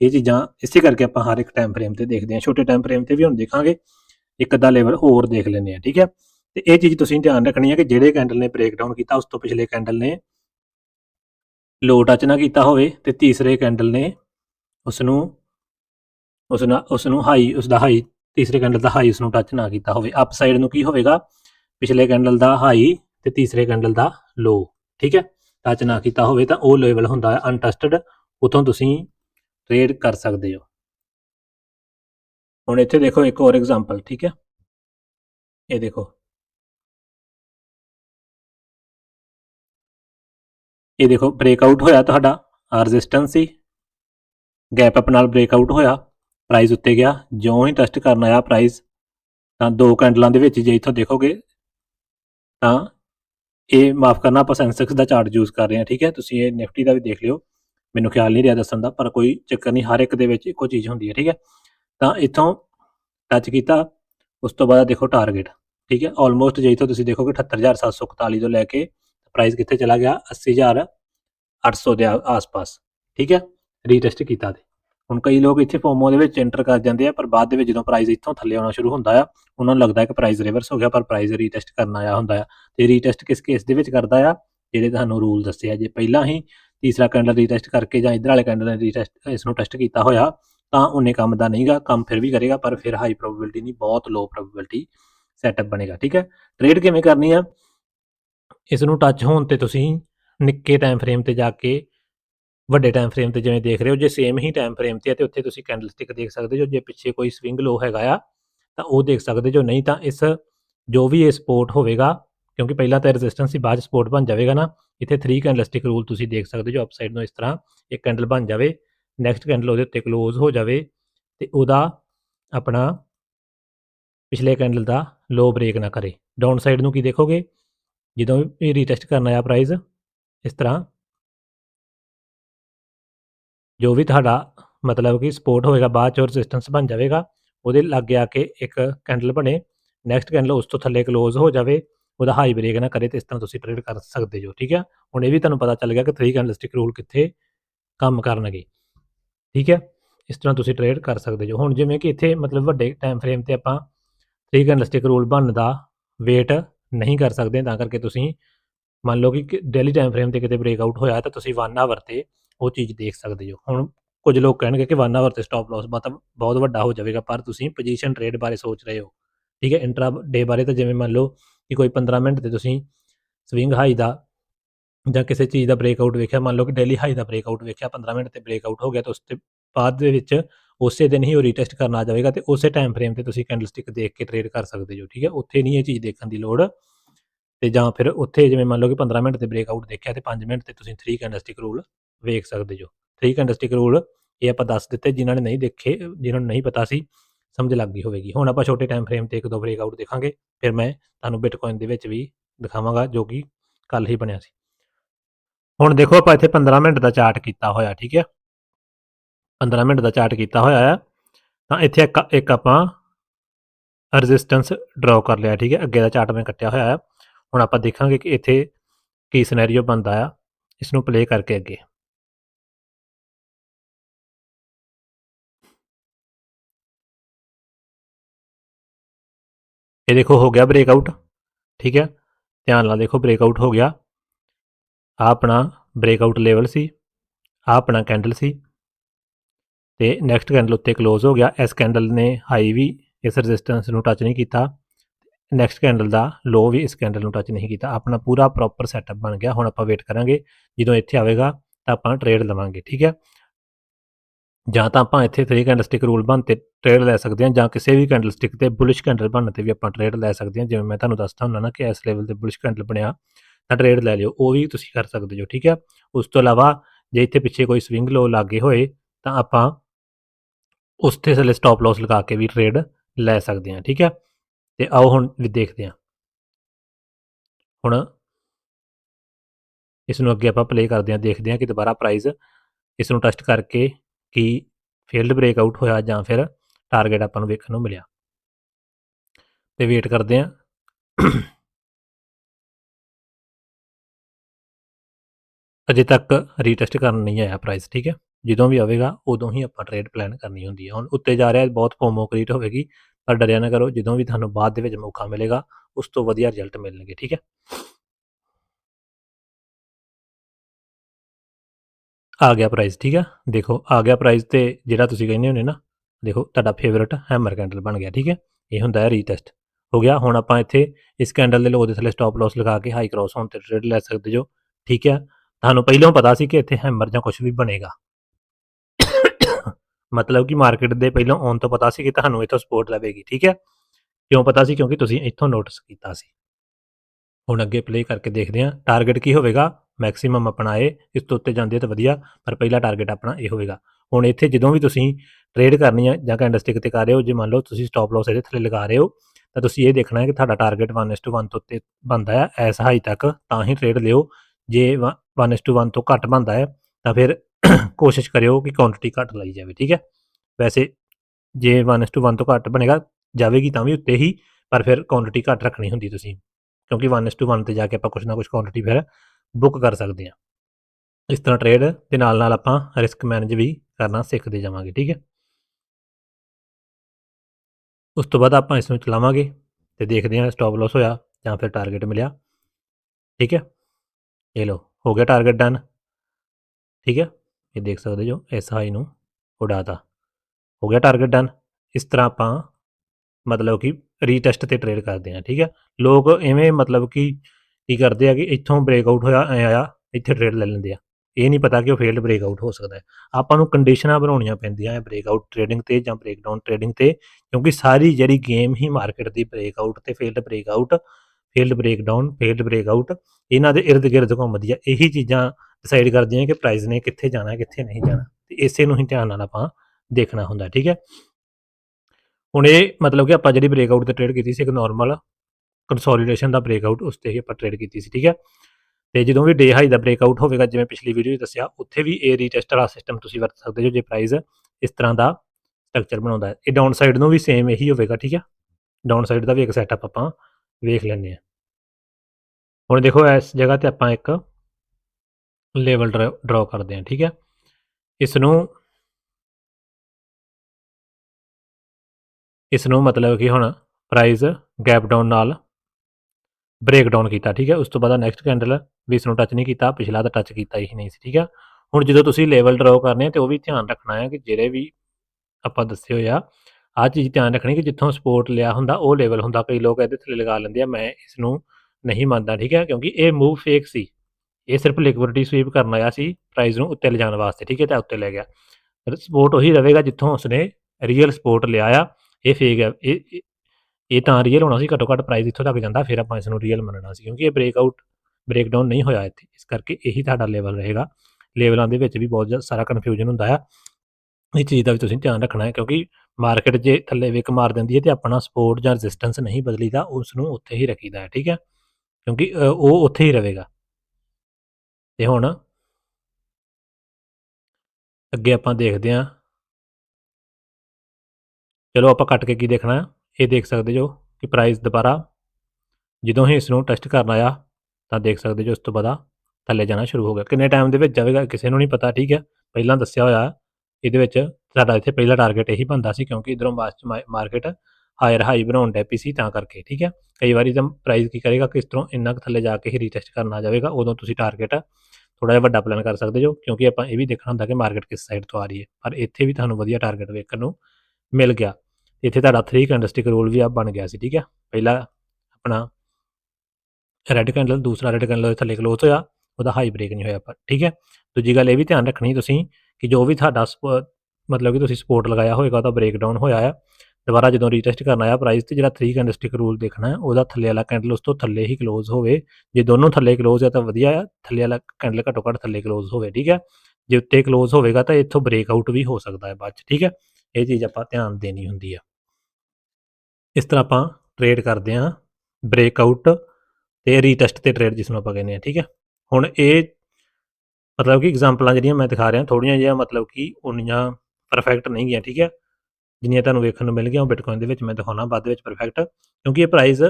ਇਹ ਚੀਜ਼ਾਂ ਇਸੇ ਕਰਕੇ ਆਪਾਂ ਹਰ ਇੱਕ ਟਾਈਮ ਫਰੇਮ ਤੇ ਦੇਖਦੇ ਹਾਂ। ਛੋਟੇ ਟਾਈਮ ਫਰੇਮ ਤੇ ਵੀ ਹੁਣ ਦੇਖਾਂਗੇ। ਇੱਕ ਅੱਧਾ ਲੈਵਲ ਹੋਰ ਦੇਖ ਲੈਂਦੇ ਆ ਠੀਕ ਹੈ ਤੇ ਇਹ ਚੀਜ਼ ਤੁਸੀਂ ਧਿਆਨ ਰੱਖਣੀ ਹੈ ਕਿ ਜਿਹੜੇ ਕੈਂਡਲ ਨੇ ਬ੍ਰੇਕਡਾਊਨ ਕੀਤਾ, ਉਸ ਤੋਂ ਪਿਛਲੇ ਕੈਂਡਲ ਨੇ ਲੋ ਟੱਚ ਨਾ ਕੀਤਾ ਹੋਵੇ ਤੇ ਤੀਸਰੇ ਕੈਂਡਲ ਨੇ ਉਸ ਨੂੰ ਉਸ ਨਾਲ ਉਸ ਨੂੰ ਹਾਈ ਉਸ ਦਾ ਹਾਈ ਤੀਸਰੇ ਕੈਂਡਲ ਦਾ ਹਾਈ ਉਸ ਨੂੰ ਟੱਚ ਨਾ ਕੀਤਾ ਹੋਵੇ। ਅਪ ਸਾਈਡ ਨੂੰ ਕੀ ਹੋਵੇਗਾ? ਪਿਛਲੇ ਕੈਂਡਲ ਦਾ ਹਾਈ ਤੇ ਤੀਸਰੇ ਕੈਂਡਲ ਦਾ ਲੋ ਠੀਕ ਹੈ? ਟੱਚ ਨਾ ਕੀਤਾ ਹੋਵੇ ਤਾਂ ਉਹ ਲੈਵਲ ਹੁੰਦਾ ਹੈ ਅਨਟੈਸਟਡ ਉਥੋਂ ਤੁਸੀਂ ਟ੍ਰੇਡ ਕਰ ਸਕਦੇ ਹੋ। ਹੁਣ ਇੱਥੇ ਦੇਖੋ ਇੱਕ ਹੋਰ ਐਗਜ਼ਾਮਪਲ ਠੀਕ ਹੈ? ਇਹ ਦੇਖੋ। ਇਹ ਦੇਖੋ ਬ੍ਰੇਕਆਊਟ ਹੋਇਆ ਤੁਹਾਡਾ ਆ ਰੈਜ਼ਿਸਟੈਂਸ ਸੀ। ਗੈਪ ਅਪ ਨਾਲ ਬ੍ਰੇਕਆਊਟ ਹੋਇਆ ਪ੍ਰਾਈਸ ਉੱਤੇ ਗਿਆ, ਜਿਉਂ ਹੀ ਟੈਸਟ ਕਰਨ ਆਇਆ ਪ੍ਰਾਈਸ ਤਾਂ ਦੋ ਕੈਂਡਲਾਂ ਦੇ ਵਿੱਚ ਜੇ ਇੱਥੋਂ ਦੇਖੋਗੇ, ਤਾਂ ਇਹ ਮਾਫ ਕਰਨਾ, ਆਪਾਂ ਸੈਂਸੈਕਸ ਦਾ ਚਾਰਟ ਯੂਜ਼ ਕਰ ਰਹੇ ਹਾਂ, ਠੀਕ ਹੈ? ਤੁਸੀਂ ਇਹ ਨਿਫਟੀ ਦਾ ਵੀ ਦੇਖ ਲਿਓ। ਮੈਨੂੰ ਖਿਆਲ ਨਹੀਂ ਰਿਹਾ ਦੱਸਣ ਦਾ, ਪਰ ਕੋਈ ਚੱਕਰ ਨਹੀਂ, ਹਰ ਇੱਕ ਦੇ ਵਿੱਚ ਇੱਕੋ ਚੀਜ਼ ਹੁੰਦੀ ਹੈ, ਠੀਕ ਹੈ? ਤਾਂ ਇੱਥੋਂ ਟੱਚ ਕੀਤਾ, ਉਸ ਤੋਂ ਬਾਅਦ ਦੇਖੋ ਟਾਰਗੇਟ ਠੀਕ ਹੈ? ਆਲਮੋਸਟ ਜੇ ਇੱਥੋਂ ਤੁਸੀਂ ਦੇਖੋਗੇ 78741 ਤੋਂ ਲੈ ਕੇ ਪ੍ਰਾਈਸ ਕਿੱਥੇ ਚਲਾ ਗਿਆ? 80800 ਦੇ ਆਸ-ਪਾਸ। ਠੀਕ ਹੈ? ਰੀਟੈਸਟ ਕੀਤਾ ਤੇ। ਹੁਣ ਕਈ ਲੋਕ ਇੱਥੇ ਫੋਮੋ ਦੇ ਵਿੱਚ ਐਂਟਰ ਕਰ ਜਾਂਦੇ ਆ, ਪਰ ਬਾਅਦ ਦੇ ਵਿੱਚ ਜਦੋਂ ਪ੍ਰਾਈਸ ਇੱਥੋਂ ਥੱਲੇ ਆਉਣਾ ਸ਼ੁਰੂ ਹੁੰਦਾ ਆ, ਉਹਨਾਂ ਨੂੰ ਲੱਗਦਾ ਕਿ ਪ੍ਰਾਈਸ ਰਿਵਰਸ ਹੋ ਗਿਆ, ਪਰ ਪ੍ਰਾਈਸ ਰੀਟੈਸਟ ਕਰਨ ਆਇਆ ਹੁੰਦਾ ਆ। ਤੇ ਰੀਟੈਸਟ ਕਿਸ ਕੇਸ ਦੇ ਵਿੱਚ ਕਰਦਾ ਆ? ਜਿਹੜੇ ਤੁਹਾਨੂੰ ਰੂਲ ਦੱਸੇ ਆ। ਜੇ ਪਹਿਲਾਂ ਹੀ ਤੀਸਰਾ ਕੈਂਡਲ ਰੀਟੈਸਟ ਕਰਕੇ ਜਾਂ ਇਧਰ ਵਾਲੇ ਕੈਂਡਲ ਨੇ ਰੀਟੈਸਟ ਇਸ ਨੂੰ ਟੈਸਟ ਕੀਤਾ ਹੋਇਆ, ਤਾਂ ਉਹਨੇ ਕੰਮ ਦਾ ਨਹੀਂਗਾ, ਕੰਮ ਫਿਰ ਵੀ ਕਰੇਗਾ, ਪਰ ਫਿਰ ਹਾਈ ਪ੍ਰੋਬੇਬਿਲਿਟੀ ਨਹੀਂ, ਬਹੁਤ ਲੋ ਪ੍ਰੋਬੇਬਿਲਿਟੀ ਸੈਟਅਪ ਬਣੇਗਾ। ਠੀਕ ਹੈ? ਟ੍ਰੇਡ ਕਿਵੇਂ ਕਰਨੀ ਆ? ਇਸ ਨੂੰ ਟੱਚ ਹੋਣ ਤੇ ਤੁਸੀਂ ਨਿੱਕੇ ਟਾਈਮ ਫਰੇਮ ਤੇ ਜਾ ਕੇ, ਵੱਡੇ ਟਾਈਮ ਫਰੇਮ ਤੇ ਜਿਵੇਂ ਦੇਖ ਰਹੇ ਹੋ, ਜੇ ਸੇਮ ਹੀ ਟਾਈਮ ਫਰੇਮ ਤੇ ਹੈ ਤੇ ਉੱਥੇ ਤੁਸੀਂ ਕੈਂਡਲ ਸਟਿਕ ਦੇਖ ਸਕਦੇ ਹੋ, ਜੇ ਪਿੱਛੇ ਕੋਈ ਸਵਿੰਗ ਲੋ ਹੈਗਾ ਆ, ਤਾਂ ਉਹ ਦੇਖ ਸਕਦੇ ਜੋ, ਨਹੀਂ ਤਾਂ ਇਸ ਜੋ ਵੀ ਇਹ ਸਪੋਰਟ ਹੋਵੇਗਾ, ਕਿਉਂਕਿ ਪਹਿਲਾਂ ਤਾਂ ਰੈਜ਼ਿਸਟੈਂਸ ਸੀ ਬਾਅਦ ਸਪੋਰਟ ਬਣ ਜਾਵੇਗਾ ਨਾ, ਇੱਥੇ 3 ਕੈਂਡਲ ਸਟਿਕ ਰੂਲ ਤੁਸੀਂ ਦੇਖ ਸਕਦੇ ਜੋ ਅਪਸਾਈਡ ਨੂੰ ਇਸ ਤਰ੍ਹਾਂ ਇੱਕ ਕੈਂਡਲ ਬਣ ਜਾਵੇ ਨੈਕਸਟ ਕੈਂਡਲ ਉਹਦੇ ਉੱਤੇ ক্লোਜ਼ ਹੋ ਜਾਵੇ, ਤੇ ਉਹਦਾ ਆਪਣਾ ਪਿਛਲੇ ਕੈਂਡਲ ਦਾ ਲੋ ਬ੍ਰੇਕ ਨਾ ਕਰੇ। ਡਾਊਨ ਸਾਈਡ ਨੂੰ ਕੀ ਦੇਖੋਗੇ? ਜਦੋਂ ਇਹ ਰੀਟੈਸਟ ਕਰਨ ਆਇਆ ਪ੍ਰਾਈਸ ਇਸ ਤਰ੍ਹਾਂ ਜੋ ਵੀ ਤੁਹਾਡਾ ਮਤਲਬ ਕਿ ਸਪੋਰਟ ਹੋਏਗਾ ਬਾਅਦ ਚ ਰੈਜ਼ਿਸਟੈਂਸ ਬਣ ਜਾਵੇਗਾ, ਉਹਦੇ ਲਾਗੇ ਆ ਕੇ ਇੱਕ ਕੈਂਡਲ ਬਣੇ ਨੈਕਸਟ ਕੈਂਡਲ ਉਸ ਤੋਂ ਥੱਲੇ ক্লোਜ਼ ਹੋ ਜਾਵੇ, ਉਹਦਾ ਹਾਈ ਬ੍ਰੇਕ ਨਾ ਕਰੇ ਤੇ ਇਸ ਤਰ੍ਹਾਂ ਤੁਸੀਂ ਟ੍ਰੇਡ ਕਰ ਸਕਦੇ ਹੋ, ਠੀਕ ਹੈ ਹੁਣ ਇਹ ਵੀ ਤੁਹਾਨੂੰ ਪਤਾ ਚੱਲ ਗਿਆ ਕਿ 3 ਕੈਂਡਲ ਰੂਲ ਕਿੱਥੇ ਕੰਮ ਕਰਨਗੇ, ਠੀਕ ਹੈ ਇਸ ਤਰ੍ਹਾਂ ਤੁਸੀਂ ਟ੍ਰੇਡ ਕਰ ਸਕਦੇ ਹੋ। ਹੁਣ ਜਿਵੇਂ ਕਿ ਇੱਥੇ ਮਤਲਬ ਵੱਡੇ ਟਾਈਮ ਫਰੇਮ ਤੇ ਆਪਾਂ 3 ਕੈਂਡਲ ਰੂਲ ਬਣਨ ਦਾ ਵੇਟ ਨਹੀਂ ਕਰ ਸਕਦੇ, ਤਾਂ ਕਰਕੇ ਤੁਸੀਂ ਮੰਨ ਲਓ ਕਿ ਡੇਲੀ ਟਾਈਮ ਫਰੇਮ ਤੇ ਕਿਤੇ ਬ੍ਰੇਕ ਆਊਟ ਹੋਇਆ ਤਾਂ ਤੁਸੀਂ 1 ਆਵਰ ਤੇ ਉਹ ਚੀਜ਼ ਦੇਖ ਸਕਦੇ ਹੋ। ਹੁਣ ਕੁਝ ਲੋਕ ਕਹਿਣਗੇ ਕਿ 1 ਆਵਰ ਤੇ ਸਟਾਪ ਲਾਸ ਮਤਲਬ ਬਹੁਤ ਵੱਡਾ ਹੋ ਜਾਵੇਗਾ, ਪਰ ਤੁਸੀਂ ਪੋਜੀਸ਼ਨ ਟ੍ਰੇਡ ਬਾਰੇ ਸੋਚ ਰਹੇ ਹੋ। ਠੀਕ ਹੈ ਇੰਟਰਾ ਡੇ ਬਾਰੇ ਤਾਂ ਜਿਵੇਂ ਮੰਨ ਲਓ ਕਿ ਕੋਈ 15 ਮਿੰਟ ਤੇ ਤੁਸੀਂ ਸਵਿੰਗ ਹਾਈ ਦਾ ਜਾਂ ਕਿਸੇ ਚੀਜ਼ ਦਾ ਬ੍ਰੇਕ ਆਊਟ ਵੇਖਿਆ, ਮੰਨ ਲਓ ਕਿ ਡੇਲੀ ਹਾਈ ਦਾ ਬ੍ਰੇਕ ਆਊਟ ਵੇਖਿਆ 15 ਮਿੰਟ ਤੇ ਬ੍ਰੇਕ ਆਊਟ ਹੋ ਗਿਆ, ਤਾਂ ਉਸ ਤੇ ਬਾਅਦ ਦੇ ਵਿੱਚ ਉਸੇ ਦਿਨ ਹੀ ਉਹ ਰੀਟੈਸਟ ਕਰਨ ਆ ਜਾਵੇਗਾ ਤੇ ਉਸੇ ਟਾਈਮ ਫਰੇਮ ਤੇ ਤੁਸੀਂ ਕੈਂਡਲਸਟਿਕ ਦੇਖ ਕੇ ਟ੍ਰੇਡ ਕਰ ਸਕਦੇ ਹੋ ਠੀਕ ਹੈ? ਉੱਥੇ ਨਹੀਂ ਇਹ ਚੀਜ਼ ਦੇਖਣ ਦੀ ਲੋੜ। ਤੇ ਜਾਂ ਫਿਰ ਉੱਥੇ ਜਿਵੇਂ ਮੰਨ ਲਓ ਕਿ 15 ਮਿੰਟ ਤੇ ਬ੍ਰੇਕਆਊਟ ਦੇਖਿਆ ਤੇ 5 ਮਿੰਟ ਤੇ ਤੁਸੀਂ 3 ਕੈਂਡਲਸਟਿਕ ਰੂਲ ਵੇਖ ਸਕਦੇ ਹੋ 3 ਕੈਂਡਲਸਟਿਕ ਰੂਲ ਇਹ ਆਪਾਂ ਦੱਸ ਦਿੱਤੇ ਜਿਨ੍ਹਾਂ ਨੇ ਨਹੀਂ ਦੇਖੇ, ਜਿਨ੍ਹਾਂ ਨੂੰ ਨਹੀਂ ਪਤਾ ਸੀ, ਸਮਝ ਲੱਗ ਗਈ ਹੋਵੇਗੀ। ਹੁਣ ਆਪਾਂ ਛੋਟੇ ਟਾਈਮ ਫਰੇਮ ਤੇ ਇੱਕ ਦੋ ਬ੍ਰੇਕਆਊਟ ਦੇਖਾਂਗੇ, ਫਿਰ ਮੈਂ ਤੁਹਾਨੂੰ ਬਿਟਕੋਇਨ ਦੇ ਵਿੱਚ ਵੀ ਦਿਖਾਵਾਂਗਾ ਜੋ ਕਿ ਕੱਲ ਹੀ ਬਣਿਆ ਸੀ। ਹੁਣ ਦੇਖੋ ਆਪਾਂ ਇੱਥੇ 15 ਮਿੰਟ ਦਾ ਚਾਰਟ ਕੀਤਾ ਹੋਇਆ, ਠੀਕ ਹੈ? 15 ਮਿੰਟ ਦਾ ਚਾਰਟ ਕੀਤਾ ਹੋਇਆ ਆ, ਤਾਂ ਇੱਥੇ ਇੱਕ ਇੱਕ ਆਪਾਂ ਰੈਜ਼ਿਸਟੈਂਸ ਡਰਾਅ ਕਰ ਲਿਆ, ਠੀਕ ਹੈ? ਅੱਗੇ ਦਾ ਚਾਰਟ ਮੈਂ ਕੱਟਿਆ ਹੋਇਆ ਆ। ਹੁਣ ਆਪਾਂ ਦੇਖਾਂਗੇ ਕਿ ਇੱਥੇ ਕੀ ਸਿਨੈਰੀਓ ਬਣਦਾ ਆ। ਇਸ ਨੂੰ ਪਲੇ ਕਰਕੇ ਅੱਗੇ। ਇਹ ਦੇਖੋ, ਹੋ ਗਿਆ ਬ੍ਰੇਕ ਆਊਟ ਠੀਕ ਹੈ? ਧਿਆਨ ਨਾਲ ਦੇਖੋ ਬ੍ਰੇਕ ਆਊਟ ਹੋ ਗਿਆ। ਆ ਆਪਣਾ ਬ੍ਰੇਕ ਆਊਟ ਲੈਵਲ ਸੀ ਆ ਆਪਣਾ ਕੈਂਡਲ ਸੀ। ਤੇ ਨੈਕਸਟ ਕੈਂਡਲ ਉੱਤੇ ক্লোਜ਼ ਹੋ ਗਿਆ। ਇਸ ਕੈਂਡਲ ਨੇ ਹਾਈ ਵੀ ਇਸ ਰੈਜ਼ਿਸਟੈਂਸ ਨੂੰ ਟੱਚ ਨਹੀਂ ਕੀਤਾ। ਨੈਕਸਟ ਕੈਂਡਲ ਦਾ ਲੋ ਵੀ ਇਸ ਕੈਂਡਲ ਨੂੰ ਟੱਚ ਨਹੀਂ ਕੀਤਾ। ਆਪਣਾ ਪੂਰਾ ਪ੍ਰੋਪਰ ਸੈਟਅਪ ਬਣ ਗਿਆ। ਹੁਣ ਆਪਾਂ ਵੇਟ ਕਰਾਂਗੇ। ਜਦੋਂ ਇੱਥੇ ਆਵੇਗਾ, ਤਾਂ ਆਪਾਂ ਟ੍ਰੇਡ ਲਵਾਂਗੇ, ਠੀਕ ਹੈ? ਜਾਂ ਤਾਂ ਆਪਾਂ ਇੱਥੇ 3 ਕੈਂਡਲ ਸਟਿਕ ਰੂਲ ਬਣ ਤੇ ਟ੍ਰੇਡ ਲੈ ਸਕਦੇ ਹਾਂ, ਜਾਂ ਕਿਸੇ ਵੀ ਕੈਂਡਲ ਸਟਿਕ ਤੇ ਬੁਲਿਸ਼ ਕੈਂਡਲ ਬਣਨ ਤੇ ਵੀ ਆਪਾਂ ਟ੍ਰੇਡ ਲੈ ਸਕਦੇ ਹਾਂ। ਜਿਵੇਂ ਮੈਂ ਤੁਹਾਨੂੰ ਦੱਸਦਾ ਹੁੰਦਾ ਨਾ ਕਿ ਇਸ ਲੈਵਲ ਤੇ ਬੁਲਿਸ਼ ਕੈਂਡਲ ਬਣਿਆ, ਤਾਂ ਟ੍ਰੇਡ ਲੈ ਲਿਓ। ਉਹ ਵੀ ਤੁਸੀਂ ਕਰ ਸਕਦੇ ਹੋ, ਠੀਕ ਹੈ? ਉਸ ਤੋਂ ਇਲਾਵਾ ਜੇ ਇੱਥੇ ਪਿੱਛੇ ਕੋਈ ਸਵਿੰਗ ਲੋ ਲੱਗੇ ਹੋਏ, ਤਾਂ ਆਪਾਂ ਉਸ ਥੱਲੇ ਸਟਾਪ ਲਾਸ ਲਗਾ ਕੇ ਵੀ ਟ੍ਰੇਡ ਲੈ ਸਕਦੇ ਹਾਂ, ਠੀਕ ਹੈ? ਤੇ ਆਓ ਹੁਣ ਵੀ ਦੇਖਦੇ ਹਾਂ। ਹੁਣ ਇਸ ਨੂੰ ਅੱਗੇ ਆਪਾਂ ਪਲੇ ਕਰਦੇ ਹਾਂ, ਦੇਖਦੇ ਹਾਂ ਕਿ ਦੁਬਾਰਾ ਪ੍ਰਾਈਸ ਇਸ ਨੂੰ ਟੈਸਟ ਕਰਕੇ ਕੀ ਫੀਲਡ ਬ੍ਰੇਕਆਊਟ ਹੋਇਆ ਜਾਂ ਫਿਰ ਟਾਰਗੇਟ ਆਪਾਂ ਨੂੰ ਵੇਖਣ ਨੂੰ ਮਿਲਿਆ। ਤੇ ਵੇਟ ਕਰਦੇ ਹਾਂ। ਅਜੇ ਤੱਕ ਰੀਟੈਸਟ ਕਰਨ ਨਹੀਂ ਆਇਆ ਪ੍ਰਾਈਸ ਠੀਕ ਹੈ? ਜਦੋਂ ਵੀ ਆਵੇਗਾ, ਉਦੋਂ ਹੀ ਆਪਾਂ ਟ੍ਰੇਡ ਪਲਾਨ ਕਰਨੀ ਹੁੰਦੀ ਹੈ। ਹੁਣ ਉੱਤੇ ਜਾ ਰਿਹਾ, ਬਹੁਤ ਫੋਮੋ ਕ੍ਰੀਏਟ ਹੋਵੇਗੀ, ਪਰ ਡਰਿਆ ਨਾ ਕਰੋ, ਜਦੋਂ ਵੀ ਤੁਹਾਨੂੰ ਬਾਅਦ ਦੇ ਵਿੱਚ ਮੌਕਾ ਮਿਲੇਗਾ, ਉਸ ਤੋਂ ਵਧੀਆ ਰਿਜ਼ਲਟ ਮਿਲਣਗੇ, ਠੀਕ ਹੈ? ਆ ਗਿਆ ਪ੍ਰਾਈਸ ਠੀਕ ਹੈ? ਦੇਖੋ, ਆ ਗਿਆ ਪ੍ਰਾਈਸ ਤੇ ਜਿਹੜਾ ਤੁਸੀਂ ਕਹਿੰਦੇ ਹੁੰਦੇ ਨਾ, ਦੇਖੋ, ਤੁਹਾਡਾ ਫੇਵਰਿਟ ਹੈਮਰ ਕੈਂਡਲ ਬਣ ਗਿਆ, ਠੀਕ ਹੈ? ਇਹ ਹੁੰਦਾ ਹੈ ਰੀਟੈਸਟ ਹੋ ਗਿਆ, ਹੁਣ ਆਪਾਂ ਇੱਥੇ ਇਸ ਕੈਂਡਲ ਦੇ ਲੋ ਦੇ ਥੱਲੇ ਸਟਾਪ ਲਾਸ ਲਗਾ ਕੇ ਹਾਈ ਕ੍ਰਾਸ ਹੋਣ ਤੇ ਟ੍ਰੇਡ ਲੈ ਸਕਦੇ ਜੋ, ਠੀਕ ਹੈ? ਤੁਹਾਨੂੰ ਪਹਿਲਾਂ ਪਤਾ ਸੀ ਕਿ ਇੱਥੇ ਹੈਮਰ ਜਾਂ ਕੁਝ ਵੀ ਬਣੇਗਾ। ਮਤਲਬ ਕਿ ਮਾਰਕੀਟ ਦੇ ਪਹਿਲਾਂ ਆਉਣ ਤੋਂ ਪਤਾ ਸੀ ਕਿ ਤੁਹਾਨੂੰ ਇੱਥੋਂ ਸਪੋਰਟ ਲਵੇਗੀ, ਠੀਕ ਹੈ? ਕਿਉਂ ਪਤਾ ਸੀ? ਕਿਉਂਕਿ ਤੁਸੀਂ ਇੱਥੋਂ ਨੋਟਿਸ ਕੀਤਾ ਸੀ। ਹੁਣ ਅੱਗੇ ਪਲੇ ਕਰਕੇ ਦੇਖਦੇ ਹਾਂ ਟਾਰਗੇਟ ਕੀ ਹੋਵੇਗਾ? ਮੈਕਸਿਮਮ ਆਪਣਾ ਇਹ, ਇਸ ਤੋਂ ਉੱਤੇ ਜਾਂਦੇ ਤਾਂ ਵਧੀਆ, ਪਰ ਪਹਿਲਾ ਟਾਰਗੇਟ ਆਪਣਾ ਇਹ ਹੋਵੇਗਾ। ਹੁਣ ਇੱਥੇ ਜਦੋਂ ਵੀ ਤੁਸੀਂ ਟ੍ਰੇਡ ਕਰਨੀ ਹੈ ਜਾਂ ਕੈਂਡਲਸਟਿਕ ਤੇ ਕਰ ਰਹੇ ਹੋ, ਜੇ ਮੰਨ ਲਓ ਤੁਸੀਂ ਸਟਾਪ ਲਾਸ ਇਹਦੇ ਥੱਲੇ ਲਗਾ ਰਹੇ ਹੋ, ਤਾਂ ਤੁਸੀਂ ਇਹ ਦੇਖਣਾ ਹੈ ਕਿ ਤੁਹਾਡਾ ਟਾਰਗੇਟ 1:1 ਤੋਂ ਉੱਤੇ ਬਣਦਾ ਹੈ ਐਸ ਹਾਈ ਤੱਕ, ਤਾਂ ਹੀ ਟ੍ਰੇਡ ਲਿਓ। ਜੇ 1:1 ਤੋਂ ਘੱਟ ਬਣਦਾ ਹੈ, ਤਾਂ ਫਿਰ ਕੋਸ਼ਿਸ਼ ਕਰਿਓ ਕਿ ਕੁਆਂਟੀਟੀ ਘੱਟ ਲਈ ਜਾਵੇ, ਠੀਕ ਹੈ? ਵੈਸੇ ਜੇ 1:1 ਤੋਂ ਘੱਟ ਬਣੇਗਾ, ਜਾਵੇਗੀ ਤਾਂ ਵੀ ਉੱਤੇ ਹੀ, ਪਰ ਫਿਰ ਕੁਆਂਟੀਟੀ ਘੱਟ ਰੱਖਣੀ ਹੁੰਦੀ ਤੁਸੀਂ, ਕਿਉਂਕਿ 1:1 ਤੇ ਜਾ ਕੇ ਆਪਾਂ ਕੁਝ ਨਾ ਕੁਝ ਕੁਆਂਟੀਟੀ ਫਿਰ ਬੁੱਕ ਕਰ ਸਕਦੇ ਹਾਂ। ਇਸ ਤਰ੍ਹਾਂ ਟ੍ਰੇਡ ਦੇ ਨਾਲ ਨਾਲ ਆਪਾਂ ਰਿਸਕ ਮੈਨੇਜ ਵੀ ਕਰਨਾ ਸਿੱਖਦੇ ਜਾਵਾਂਗੇ, ਠੀਕ ਹੈ? ਉਸ ਤੋਂ ਬਾਅਦ ਆਪਾਂ ਇਸ ਨੂੰ ਚਲਾਵਾਂਗੇ ਤੇ ਦੇਖਦੇ ਹਾਂ ਸਟਾਪ ਲਾਸ ਹੋਇਆ ਜਾਂ ਫਿਰ ਟਾਰਗੇਟ ਮਿਲਿਆ, ਠੀਕ ਹੈ? ਇਹ ਲੋ ਹੋ ਗਿਆ ਟਾਰਗੇਟ ਡਨ ਠੀਕ ਹੈ? ਇਹ ਦੇਖ ਸਕਦੇ ਜੋ ਇਸ ਹਾਈ ਨੂੰ ਉਡਾਤਾ। ਹੋ ਗਿਆ ਟਾਰਗੇਟ ਡਨ ਇਸ ਤਰ੍ਹਾਂ ਆਪਾਂ ਮਤਲਬ ਕਿ ਰੀਟੈਸਟ ਤੇ ਟ੍ਰੇਡ ਕਰਦੇ ਹਾਂ, ਠੀਕ ਹੈ? ਲੋਕ ਐਵੇਂ ਮਤਲਬ ਕਿ ਕੀ ਕਰਦੇ ਆ ਕਿ ਇੱਥੋਂ ਬ੍ਰੇਕਆਊਟ ਹੋਇਆ, ਐ ਆਇਆ, ਇੱਥੇ ਟ੍ਰੇਡ ਲੈ ਲੈਂਦੇ ਆ। ਇਹ ਨਹੀਂ ਪਤਾ ਕਿ ਉਹ ਫੇਲਡ ਬ੍ਰੇਕਆਊਟ ਹੋ ਸਕਦਾ ਹੈ। ਆਪਾਂ ਨੂੰ ਕੰਡੀਸ਼ਨਾਂ ਬਣਾਉਣੀਆਂ ਪੈਂਦੀਆਂ ਹੈ ਬ੍ਰੇਕਆਊਟ ਟ੍ਰੇਡਿੰਗ ਤੇ ਜਾਂ ਬ੍ਰੇਕਡਾਊਨ ਟ੍ਰੇਡਿੰਗ ਤੇ, ਕਿਉਂਕਿ ਸਾਰੀ ਜਿਹੜੀ ਗੇਮ ਹੀ ਮਾਰਕੀਟ ਦੀ ਬ੍ਰੇਕਆਊਟ ਤੇ failed breakout failed breakdown failed breakout ਇਹਨਾਂ ਦੇ ਇਰਦ ਗਿਰਦ ਘੁੰਮਦੀ ਆ ਇਹੀ ਚੀਜ਼ਾਂ ਡਿਸਾਈਡ ਕਰਦੀਆਂ ਕਿ ਪ੍ਰਾਈਸ ਨੇ ਕਿੱਥੇ ਜਾਣਾ ਕਿੱਥੇ ਨਹੀਂ ਜਾਣਾ। ਤੇ ਇਸੇ ਨੂੰ ਹੀ ਧਿਆਨ ਨਾਲ ਆਪਾਂ ਦੇਖਣਾ ਹੁੰਦਾ, ਠੀਕ ਹੈ? ਹੁਣ ਇਹ ਮਤਲਬ ਕਿ ਆਪਾਂ ਜਿਹੜੀ ਬ੍ਰੇਕਆਊਟ ਤੇ ਟ੍ਰੇਡ ਕੀਤੀ ਸੀ, ਇੱਕ ਨਾਰਮਲ ਕੰਸੋਲੀਡੇਸ਼ਨ ਦਾ ਬ੍ਰੇਕਆਊਟ ਉਸ ਤੇ ਹੀ ਆਪਾਂ ਟ੍ਰੇਡ ਕੀਤੀ ਸੀ, ਠੀਕ ਹੈ? ਤੇ ਜਦੋਂ ਵੀ ਡੇ ਹਾਈ ਦਾ ਬ੍ਰੇਕਆਊਟ ਹੋਵੇਗਾ, ਜਿਵੇਂ ਪਿਛਲੀ ਵੀਡੀਓ 'ਚ ਦੱਸਿਆ, ਉੱਥੇ ਵੀ ਇਹ ਰੀਟੈਸਟ ਵਾਲਾ ਸਿਸਟਮ ਤੁਸੀਂ ਵਰਤ ਸਕਦੇ ਹੋ, ਜੇ ਪ੍ਰਾਈਸ ਇਸ ਤਰ੍ਹਾਂ ਦਾ ਸਟਰਕਚਰ ਬਣਾਉਂਦਾ ਹੈ। ਇਹ ਡਾਊਨ ਸਾਈਡ ਨੂੰ ਵੀ ਸੇਮ ਇਹੀ ਹੋਵੇਗਾ, ਠੀਕ ਹੈ? ਡਾਊਨ ਸਾਈਡ ਦਾ ਵੀ ਇੱਕ ਸੈਟਅਪ ਆਪਾਂ ਵੇਖ ਲੈਂਦੇ ਹਾਂ। ਹੁਣ ਦੇਖੋ ਇਸ ਜਗ੍ਹਾ ਤੇ ਆਪਾਂ ਇੱਕ ਲੈਵਲ ਡਰਾ ਕਰਦੇ ਹਾਂ, ਠੀਕ ਹੈ। ਇਸ ਨੂੰ ਇਸ ਨੂੰ ਮਤਲਬ ਕਿ ਹੁਣ ਪ੍ਰਾਈਸ ਗੈਪ ਡਾਊਨ ਨਾਲ ਬ੍ਰੇਕ ਡਾਊਨ ਕੀਤਾ, ਠੀਕ ਹੈ। ਉਸ ਤੋਂ ਬਾਅਦ ਨੈਕਸਟ ਕੈਂਡਲ ਵੀ ਇਸ ਨੂੰ ਟੱਚ ਨਹੀਂ ਕੀਤਾ, ਪਿਛਲਾ ਤਾਂ ਟੱਚ ਕੀਤਾ ਹੀ ਨਹੀਂ ਸੀ, ਠੀਕ ਹੈ। ਹੁਣ ਜਦੋਂ ਤੁਸੀਂ ਲੈਵਲ ਡਰਾਅ ਕਰਨੇ ਆ ਤੇ ਉਹ ਵੀ ਧਿਆਨ ਰੱਖਣਾ ਹੈ ਕਿ ਜਿਹੜੇ ਵੀ ਆਪਾਂ ਦੱਸੇ ਹੋਏ ਆ ਆ ਚੀਜ਼ ਧਿਆਨ ਰੱਖਣੀ ਕਿ ਜਿੱਥੋਂ ਸਪੋਰਟ ਲਿਆ ਹੁੰਦਾ, ਉਹ ਲੈਵਲ ਹੁੰਦਾ। ਕਈ ਲੋਕ ਇਹਦੇ ਥੱਲੇ ਲਗਾ ਲੈਂਦੇ ਆ, ਮੈਂ ਇਸ ਨੂੰ ਨਹੀਂ ਮੰਨਦਾ, ਠੀਕ ਹੈ? ਕਿਉਂਕਿ ਇਹ ਮੂਵ ਫੇਕ ਸੀ। ਇਹ ਸਿਰਫ ਲਿਕਵਿਡਿਟੀ ਸਵੀਪ ਕਰਨ ਆਇਆ ਸੀ ਪ੍ਰਾਈਸ ਨੂੰ ਉੱਤੇ ਲਿਜਾਣ ਵਾਸਤੇ, ਠੀਕ ਹੈ? ਤਾਂ ਉੱਤੇ ਲੈ ਗਿਆ। ਸਪੋਰਟ ਉਹੀ ਰਹੇਗਾ ਜਿੱਥੋਂ ਉਸਨੇ ਰੀਅਲ ਸਪੋਰਟ ਲਿਆ ਆ। ਇਹ ਫੇਕ ਹੈ। ਇਹ, ਇਹ- ਤਾਂ ਰੀਅਲ ਹੋਣਾ ਸੀ ਘੱਟੋ ਘੱਟ ਪ੍ਰਾਈਸ ਇੱਥੋਂ ਤੱਕ ਜਾਂਦਾ, ਫਿਰ ਆਪਾਂ ਇਸ ਨੂੰ ਰੀਅਲ ਮੰਨਣਾ ਸੀ। ਕਿਉਂਕਿ ਇਹ ਬ੍ਰੇਕਆਊਟ ਬ੍ਰੇਕਡਾਊਨ ਨਹੀਂ ਹੋਇਆ ਇੱਥੇ। ਇਸ ਕਰਕੇ ਇਹੀ ਤੁਹਾਡਾ ਲੈਵਲ ਰਹੇਗਾ। ਲੈਵਲਾਂ ਦੇ ਵਿੱਚ ਵੀ ਬਹੁਤ ਜ਼ਿਆਦਾ ਸਾਰਾ ਕਨਫਿਊਜ਼ਨ ਹੁੰਦਾ ਆ। ਇਹ ਚੀਜ਼ ਦਾ ਵੀ ਤੁਸੀਂ ਧਿਆਨ ਰੱਖਣਾ ਹੈ, ਕਿਉਂਕਿ ਮਾਰਕੀਟ ਜੇ ਥੱਲੇ ਵਿਕ ਮਾਰ ਦਿੰਦੀ ਹੈ ਤੇ ਆਪਣਾ ਸਪੋਰਟ ਜਾਂ ਰੈਜ਼ਿਸਟੈਂਸ ਨਹੀਂ ਬਦਲੀਦਾ ਉਸ ਨੂੰ ਉੱਥੇ ਹੀ ਰੱਖੀਦਾ ਹੈ, ਠੀਕ ਹੈ? ਕਿਉਂਕਿ ਉਹ ਉੱਥੇ ਹੀ ਰਹੇਗਾ। ਤੇ ਹੁਣ ਅੱਗੇ ਆਪਾਂ ਦੇਖਦੇ ਹਾਂ। ਚਲੋ ਆਪਾਂ ਕੱਟ ਕੇ ਕੀ ਦੇਖਣਾ? ਇਹ ਦੇਖ ਸਕਦੇ ਜੋ ਕਿ ਪ੍ਰਾਈਸ ਦੁਬਾਰਾ ਜਦੋਂ ਹੀ ਇਸ ਨੂੰ ਟੈਸਟ ਕਰਨ ਆਇਆ, ਤਾਂ ਦੇਖ ਸਕਦੇ ਜੋ ਉਸ ਤੋਂ ਬਾਅਦ ਥੱਲੇ ਜਾਣਾ ਸ਼ੁਰੂ ਹੋ ਗਿਆ। ਕਿੰਨੇ ਟਾਈਮ ਦੇ ਵਿੱਚ ਜਾਵੇਗਾ, ਕਿਸੇ ਨੂੰ ਨਹੀਂ ਪਤਾ, ਠੀਕ ਹੈ? ਪਹਿਲਾਂ ਦੱਸਿਆ ਹੋਇਆ, ਇਹਦੇ ਵਿੱਚ ਸਾਡਾ ਇੱਥੇ ਪਹਿਲਾ ਟਾਰਗੇਟ ਇਹੀ ਬੰਦਾ ਸੀ ਕਿਉਂਕਿ ਇਧਰੋਂ ਬਾਅਦ ਮਾਰਕੀਟ ਹਾਇਰ ਹਾਈ ਬਣਾਉਣ ਡੈਪੀ ਸੀ ਤਾਂ ਕਰਕੇ, ਠੀਕ ਹੈ? ਕਈ ਵਾਰੀ ਤਾਂ ਪ੍ਰਾਈਸ ਕੀ ਕਰੇਗਾ, ਕਿਸ ਤਰ੍ਹਾਂ ਇੰਨਾ ਕੁ ਥੱਲੇ ਜਾ ਕੇ ਹੀ ਰੀਟੈਸਟ ਕਰਨਾ ਜਾਵੇਗਾ, ਉਦੋਂ ਤੁਸੀਂ ਟਾਰਗੇਟ ਥੋੜਾ ਜਿਹਾ ਵੱਡਾ ਪਲਾਨ ਕਰ ਸਕਦੇ ਜੋ, ਕਿਉਂਕਿ ਆਪਾਂ ਇਹ ਵੀ ਦੇਖਣਾ ਹੁੰਦਾ ਕਿ ਮਾਰਕੀਟ ਕਿਸ ਸਾਈਡ ਤੋਂ ਆ ਰਹੀ ਹੈ। ਪਰ ਇੱਥੇ ਵੀ ਤੁਹਾਨੂੰ ਵਧੀਆ ਟਾਰਗੇਟ ਵੇਖਣ ਨੂੰ ਮਿਲ ਗਿਆ। ਇੱਥੇ ਤੁਹਾਡਾ 3 ਕੈਂਡਲਸਟਿਕ ਰੋਲ ਵੀ ਆ, ਬਣ ਗਿਆ ਸੀ, ਠੀਕ ਹੈ? ਪਹਿਲਾ ਆਪਣਾ ਰੈੱਡ ਕੈਂਡਲ ਦੂਸਰਾ ਰੈੱਡ ਕੈਂਡਲ ਥੱਲੇ ਕਲੋਜ਼ ਹੋਇਆ, ਉਹਦਾ ਹਾਈ ਬ੍ਰੇਕ ਨਹੀਂ ਹੋਇਆ ਪਰ, ਠੀਕ ਹੈ? ਦੂਜੀ ਗੱਲ ਇਹ ਵੀ ਧਿਆਨ ਰੱਖਣੀ ਤੁਸੀਂ ਕਿ ਜੋ ਵੀ ਤੁਹਾਡਾ ਸਪ- ਮਤਲਬ ਕਿ ਤੁਸੀਂ ਸਪੋਰਟ ਲਗਾਇਆ ਹੋਏਗਾ, ਉਹਦਾ ਬ੍ਰੇਕ ਡਾਊਨ ਹੋਇਆ ਆ। ਦੁਬਾਰਾ ਜਦੋਂ ਰੀਟੈਸਟ ਕਰਨਾ ਆਇਆ ਪ੍ਰਾਈਸ ਤੇ ਜਿਹੜਾ 3 ਕੈਂਡਲਸਟਿਕ ਰੂਲ ਦੇਖਣਾ ਉਹਦਾ ਥੱਲੇ ਵਾਲਾ ਕੈਂਡਲ ਉਸ ਤੋਂ ਥੱਲੇ ਹੀ ਕਲੋਜ਼ ਹੋਵੇ। ਜੇ ਦੋਨੋਂ ਥੱਲੇ ਕਲੋਜ਼ ਹੈ ਤਾਂ ਵਧੀਆ ਆ, ਥੱਲੇ ਵਾਲਾ ਕੈਂਡਲ ਘੱਟੋ ਘੱਟ ਥੱਲੇ ਕਲੋਜ਼ ਹੋਵੇ, ਠੀਕ ਹੈ? ਜੇ ਉੱਤੇ ਕਲੋਜ਼ ਹੋਵੇਗਾ ਤਾਂ ਇੱਥੋਂ ਬ੍ਰੇਕਆਊਟ ਵੀ ਹੋ ਸਕਦਾ ਹੈ ਬਾਅਦ ਚ, ਠੀਕ ਹੈ? ਇਹ ਚੀਜ਼ ਆਪਾਂ ਧਿਆਨ ਦੇਣੀ ਹੁੰਦੀ ਆ। ਇਸ ਤਰ੍ਹਾਂ ਆਪਾਂ ਟ੍ਰੇਡ ਕਰਦੇ ਹਾਂ ਬ੍ਰੇਕਆਊਟ ਤੇ ਰੀਟੈਸਟ ਤੇ ਟ੍ਰੇਡ ਜਿਸ ਨੂੰ ਆਪਾਂ ਕਹਿੰਦੇ ਆ ਠੀਕ ਹੈ? ਹੁਣ ਇਹ ਮਤਲਬ ਕਿ ਐਗਜ਼ਾਮਪਲਾਂ ਜਿਹੜੀਆਂ ਮੈਂ ਦਿਖਾ ਰਿਹਾ ਥੋੜੀਆਂ ਜਿਹੀਆਂ ਮਤਲਬ ਕਿ ਉਨੀਆਂ ਪਰਫੈਕਟ ਨਹੀਂ ਗਈਆਂ, ਠੀਕ ਹੈ? ਜਿੰਨੀਆਂ ਤੁਹਾਨੂੰ ਵੇਖਣ ਨੂੰ ਮਿਲ ਗਈਆਂ ਉਹ ਬਿਟਕੋਇਨ ਦੇ ਵਿੱਚ ਮੈਂ ਦਿਖਾਉਣਾ ਬਾਅਦ ਦੇ ਵਿੱਚ ਪਰਫੈਕਟ ਕਿਉਂਕਿ ਇਹ ਪ੍ਰਾਈਸ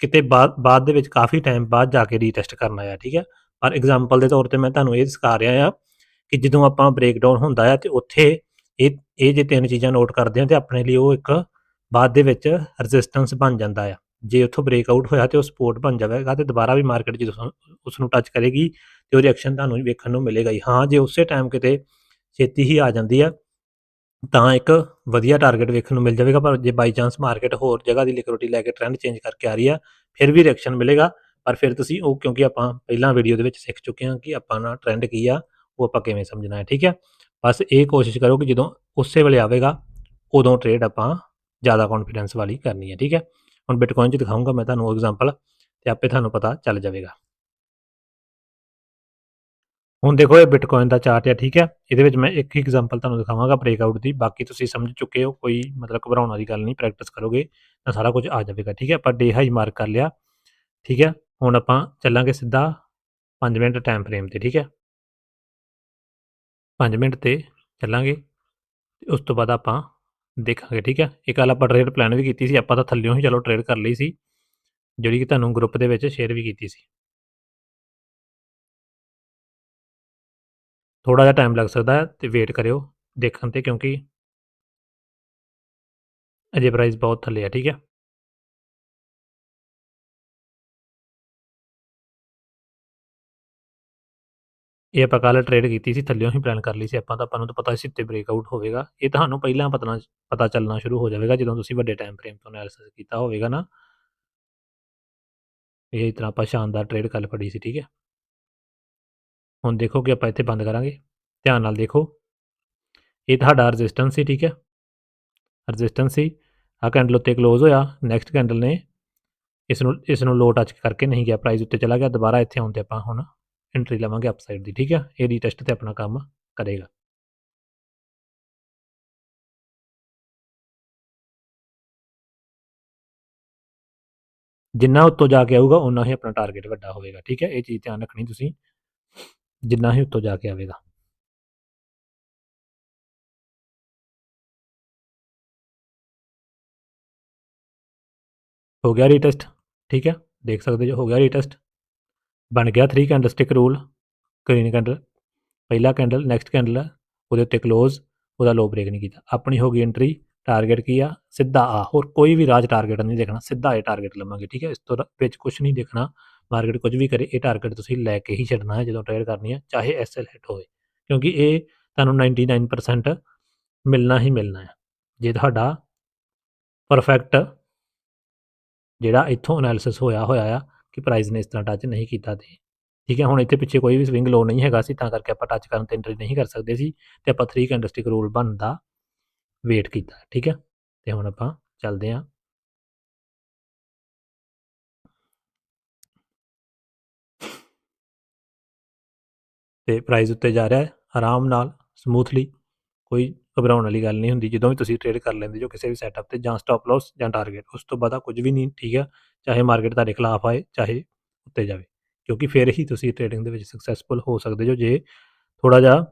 ਕਿਤੇ ਬਾਅਦ ਬਾਅਦ ਦੇ ਵਿੱਚ ਕਾਫੀ ਟਾਈਮ ਬਾਅਦ ਜਾ ਕੇ ਰੀਟੈਸਟ ਕਰਨ ਆਇਆ, ਠੀਕ ਹੈ? ਪਰ ਐਗਜ਼ਾਮਪਲ ਦੇ ਤੌਰ ਤੇ ਮੈਂ ਤੁਹਾਨੂੰ ਇਹ ਸਿਖਾ ਰਿਹਾ ਆ ਕਿ ਜਦੋਂ ਆਪਾਂ ਬ੍ਰੇਕਡਾਊਨ ਹੁੰਦਾ ਆ ਤੇ ਉੱਥੇ ਇਹ ਇਹ ਜੇ ਤਿੰਨ ਚੀਜ਼ਾਂ ਨੋਟ ਕਰਦੇ ਹਾਂ ਤੇ ਆਪਣੇ ਲਈ ਉਹ ਇੱਕ ਬਾਅਦ ਦੇ ਵਿੱਚ ਰੈਜ਼ਿਸਟੈਂਸ ਬਣ ਜਾਂਦਾ ਆ। ਜੇ ਉੱਥੋਂ ਬ੍ਰੇਕ ਆਊਟ ਹੋਇਆ ਤੇ ਉਹ ਸਪੋਰਟ ਬਣ ਜਾਵੇਗਾ ਤੇ ਦੁਬਾਰਾ ਵੀ ਮਾਰਕੀਟ ਜਦੋਂ ਉਸ ਨੂੰ ਟੱਚ ਕਰੇਗੀ ਤੇ ਉਹ ਰਿਐਕਸ਼ਨ ਤੁਹਾਨੂੰ ਵੇਖਣ ਨੂੰ ਮਿਲੇਗਾ ਹੀ। ਹਾਂ, ਜੇ ਉਸੇ ਟਾਈਮ ਕਿਤੇ ਛੇਤੀ ਹੀ ਆ ਜਾਂਦੀ ਆ ਤਾਂ ਇੱਕ ਵਧੀਆ ਟਾਰਗੇਟ ਵੇਖਣ ਨੂੰ ਮਿਲ ਜਾਵੇਗਾ, ਪਰ ਜੇ ਬਾਈ ਚਾਂਸ ਮਾਰਕੀਟ ਹੋਰ ਜਗ੍ਹਾ ਦੀ ਲਿਕੁਇਡਿਟੀ ਲੈ ਕੇ ਟ੍ਰੈਂਡ ਚੇਂਜ ਕਰਕੇ ਆ ਰਹੀ ਆ, ਫਿਰ ਵੀ ਰਿਐਕਸ਼ਨ ਮਿਲੇਗਾ। ਪਰ ਫਿਰ ਤੁਸੀਂ ਉਹ ਕਿਉਂਕਿ ਆਪਾਂ ਪਹਿਲਾਂ ਵੀਡੀਓ ਦੇ ਵਿੱਚ ਸਿੱਖ ਚੁੱਕੇ ਹਾਂ ਕਿ ਆਪਾਂ ਨਾ ਟ੍ਰੈਂਡ ਕੀ ਆ, ਉਹ ਆਪਾਂ ਕਿਵੇਂ ਸਮਝਣਾ ਹੈ, ਠੀਕ ਹੈ? ਬਸ ਇਹ ਕੋਸ਼ਿਸ਼ ਕਰੋ ਕਿ ਜਦੋਂ ਉਸੇ ਵੇਲੇ ਆਵੇਗਾ, ਉਦੋਂ ਟ੍ਰੇਡ ਆਪਾਂ ਜ਼ਿਆਦਾ ਕੌਨਫੀਡੈਂਸ ਵਾਲੀ ਕਰਨੀ ਹੈ, ਠੀਕ ਹੈ? ਹੁਣ ਬਿਟਕੋਇਨ 'ਚ ਦਿਖਾਉਂਗਾ ਮੈਂ ਤੁਹਾਨੂੰ ਐਗਜ਼ਾਮਪਲ ਤੇ ਆਪੇ ਤੁਹਾਨੂੰ ਪਤਾ ਚੱਲ ਜਾਵੇਗਾ। ਹੁਣ ਦੇਖੋ ਇਹ ਬਿਟਕੋਇਨ ਦਾ ਚਾਰਟ ਹੈ ਠੀਕ ਹੈ? ਇਹਦੇ ਵਿੱਚ ਮੈਂ ਇੱਕ ਹੀ ਐਗਜ਼ਾਮਪਲ ਤੁਹਾਨੂੰ ਦਿਖਾਵਾਂਗਾ ਬ੍ਰੇਕਆਊਟ ਦੀ, ਬਾਕੀ ਤੁਸੀਂ ਸਮਝ ਚੁੱਕੇ ਹੋ, ਕੋਈ ਮਤਲਬ ਘਬਰਾਉਣ ਵਾਲੀ ਗੱਲ ਨਹੀਂ ਪ੍ਰੈਕਟਿਸ ਕਰੋਗੇ ਤਾਂ ਸਾਰਾ ਕੁਝ ਆ ਜਾਵੇਗਾ, ਠੀਕ ਹੈ? ਆਪਾਂ ਡੇ ਹਾਈ ਮਾਰਕ ਕਰ ਲਿਆ, ਠੀਕ ਹੈ? ਹੁਣ ਆਪਾਂ ਚੱਲਾਂਗੇ ਸਿੱਧਾ 5 ਮਿੰਟ ਟਾਈਮ ਫਰੇਮ ਤੇ, ਠੀਕ ਹੈ? 5 ਮਿੰਟ ਤੇ ਚੱਲਾਂਗੇ ਉਸ ਤੋਂ ਬਾਅਦ ਆਪਾਂ ਦੇਖਾਂਗੇ, ਠੀਕ ਹੈ? ਇੱਕ ਗੱਲ ਆਪਾਂ ਟ੍ਰੇਡ ਪਲਾਨ ਵੀ ਕੀਤੀ ਸੀ, ਆਪਾਂ ਤਾਂ ਥੱਲਿਓਂ ਹੀ ਚਲੋ ਟ੍ਰੇਡ ਕਰ ਲਈ ਸੀ, ਜਿਹੜੀ ਕਿ ਤੁਹਾਨੂੰ ਗਰੁੱਪ ਦੇ ਵਿੱਚ ਸ਼ੇਅਰ ਵੀ ਕੀਤੀ ਸੀ। ਥੋੜਾ ਜਿਹਾ ਟਾਈਮ ਲੱਗ ਸਕਦਾ ਹੈ ਤੇ ਵੇਟ ਕਰਿਓ ਦੇਖਣ ਤੇ ਕਿਉਂਕਿ ਅਜੇ ਪ੍ਰਾਈਸ ਬਹੁਤ ਥੱਲੇ ਆ ਠੀਕ ਹੈ ਇਹ ਆਪਾਂ ਕੱਲ ਟ੍ਰੇਡ ਕੀਤੀ ਸੀ ਥੱਲਿਓਂ ਹੀ ਪਲਾਨ ਕਰ ਲਈ ਸੀ ਆਪਾਂ ਤਾਂ, ਆਪਾਂ ਨੂੰ ਤਾਂ ਪਤਾ ਸੀ ਤੇ ਬ੍ਰੇਕਆਊਟ ਹੋਵੇਗਾ। ਇਹ ਤੁਹਾਨੂੰ ਪਹਿਲਾਂ ਪਤਾ ਪਤਾ ਚੱਲਣਾ ਸ਼ੁਰੂ ਹੋ ਜਾਵੇਗਾ, ਜਦੋਂ ਤੁਸੀਂ ਵੱਡੇ ਟਾਈਮ ਫਰੇਮ ਤੋਂ ਐਨਾਲਿਸਿਸ ਕੀਤਾ ਹੋਵੇਗਾ ਨਾ। ਇਹ ਇਤਨਾ ਆਪਾਂ ਸ਼ਾਨਦਾਰ ਟ੍ਰੇਡ ਕੱਲ ਫੜੀ ਸੀ, ਠੀਕ ਹੈ? ਹੁਣ ਦੇਖੋ ਕਿ ਆਪਾਂ ਇੱਥੇ ਬੰਦ ਕਰਾਂਗੇ ਧਿਆਨ ਨਾਲ ਦੇਖੋ ਇਹ ਤੁਹਾਡਾ ਰੈਜ਼ਿਸਟੈਂਸ ਸੀ ਠੀਕ ਹੈ ਰੈਜ਼ਿਸਟੈਂਸ ਸੀ ਆ ਕੈਂਡਲ ਉੱਤੇ ਕਲੋਜ਼ ਹੋਇਆ ਨੈਕਸਟ ਕੈਂਡਲ ਨੇ ਇਸ ਨੂੰ ਇਸ ਨੂੰ ਲੋ ਟੱਚ ਕਰਕੇ ਨਹੀਂ ਗਿਆ ਪ੍ਰਾਈਸ ਉੱਤੇ ਚਲਾ ਗਿਆ ਦੁਬਾਰਾ ਇੱਥੇ ਆਉਣ ਤੇ ਆਪਾਂ ਹੁਣ ਐਂਟਰੀ ਲਵਾਂਗੇ ਅਪਸਾਈਡ ਦੀ ਠੀਕ ਹੈ ਇਹ ਰੀਟੈਸਟ ਤੇ ਆਪਣਾ ਕੰਮ ਕਰੇਗਾ ਜਿੰਨਾ ਉੱਤੋਂ ਜਾ ਕੇ ਆਊਗਾ ਉਨਾ ਹੀ ਆਪਣਾ ਟਾਰਗੇਟ ਵੱਡਾ ਹੋਵੇਗਾ ਠੀਕ ਹੈ ਇਹ ਚੀਜ਼ ਧਿਆਨ ਰੱਖਣੀ ਤੁਸੀਂ ਜਿੰਨਾ ਹੀ ਉੱਤੋਂ ਜਾ ਕੇ ਆਵੇਗਾ। ਹੋ ਗਿਆ ਰੀਟੈਸਟ ਠੀਕ ਹੈ? ਦੇਖ ਸਕਦੇ ਜੋ ਹੋ ਗਿਆ ਰੀਟੈਸਟ ਬਣ ਗਿਆ 3 ਕੈਂਡਲਸਟਿਕ ਰੂਲ ਗ੍ਰੀਨ ਕੈਂਡਲ ਪਹਿਲਾ ਕੈਂਡਲ ਨੈਕਸਟ ਕੈਂਡਲ ਉਹਦੇ ਉੱਤੇ ক্লোਜ਼ ਉਹਦਾ ਲੋ ਬ੍ਰੇਕ ਨਹੀਂ ਕੀਤਾ। ਆਪਣੀ ਹੋ ਗਈ ਐਂਟਰੀ ਟਾਰਗੇਟ ਕੀ ਆ? ਸਿੱਧਾ ਆ। ਹੋਰ ਕੋਈ ਵੀ ਰਾਜ ਟਾਰਗੇਟ ਨਹੀਂ ਦੇਖਣਾ। ਸਿੱਧਾ ਇਹ ਟਾਰਗੇਟ ਲਵਾਂਗੇ, ਠੀਕ ਹੈ? ਇਸ ਤੋਂ ਵਿੱਚ ਕੁਝ ਨਹੀਂ ਦੇਖਣਾ। ਮਾਰਕੀਟ ਕੁਝ ਵੀ ਕਰੇ, ਇਹ ਟਾਰਗੇਟ ਤੁਸੀਂ ਲੈ ਕੇ ਹੀ ਛੱਡਣਾ ਹੈ ਜਦੋਂ ਟ੍ਰੇਡ ਕਰਨੀ ਹੈ, ਚਾਹੇ ਐਸਐਲ ਹਿੱਟ ਹੋਵੇ, ਕਿਉਂਕਿ ਇਹ ਤੁਹਾਨੂੰ 99% ਮਿਲਣਾ ਹੀ ਮਿਲਣਾ ਹੈ। ਜੇ ਤੁਹਾਡਾ ਪਰਫੈਕਟ ਜਿਹੜਾ ਇੱਥੋਂ ਐਨਾਲਿਸਿਸ ਹੋਇਆ ਹੋਇਆ ਆ ਕਿ ਪ੍ਰਾਈਸ ਨੇ ਇਸ ਤਰ੍ਹਾਂ ਟੱਚ ਨਹੀਂ ਕੀਤਾ ਤੇ, ਠੀਕ ਹੈ, ਹੁਣ ਇੱਥੇ ਪਿੱਛੇ ਕੋਈ ਵੀ ਸਵਿੰਗ ਲੋ ਨਹੀਂ ਹੈਗਾ ਸੀ, ਤਾਂ ਕਰਕੇ ਆਪਾਂ ਟੱਚ ਕਰਨ ਤੇ ਐਂਟਰੀ ਨਹੀਂ ਕਰ ਸਕਦੇ ਸੀ ਤੇ ਆਪਾਂ 3 ਕੈਂਡਲਸਟਿਕ ਰੂਲ ਬਣਦਾ ਵੇਟ ਕੀਤਾ, ਠੀਕ ਹੈ। ਤੇ ਹੁਣ ਆਪਾਂ ਚੱਲਦੇ ਹਾਂ ਤੇ ਪ੍ਰਾਈਜ਼ ਉੱਤੇ ਜਾ ਰਿਹਾ ਹੈ, ਆਰਾਮ ਨਾਲ ਸਮੂਥਲੀ ਕੋਈ ਘਬਰਾਉਣ ਵਾਲੀ ਗੱਲ ਨਹੀਂ ਹੁੰਦੀ, ਜਦੋਂ ਵੀ ਤੁਸੀਂ ਟ੍ਰੇਡ ਕਰ ਲੈਂਦੇ ਜੋ ਕਿਸੇ ਵੀ ਸੈਟਅਪ ਤੇ ਜਾਂ ਸਟਾਪ ਲਾਸ ਜਾਂ ਟਾਰਗੇਟ ਉਸ ਤੋਂ ਬਾਅਦ ਕੁਝ ਵੀ ਨਹੀਂ, ਠੀਕ ਹੈ? ਚਾਹੇ ਮਾਰਕੀਟ ਤੁਹਾਡੇ ਖਿਲਾਫ ਆਏ, ਚਾਹੇ ਉੱਤੇ ਜਾਵੇ, ਕਿਉਂਕਿ ਫਿਰ ਹੀ ਤੁਸੀਂ ਟ੍ਰੇਡਿੰਗ ਦੇ ਵਿੱਚ ਸਕਸੈਸਫੁਲ ਹੋ ਸਕਦੇ ਜੋ ਜੇ ਥੋੜਾ ਜਿਹਾ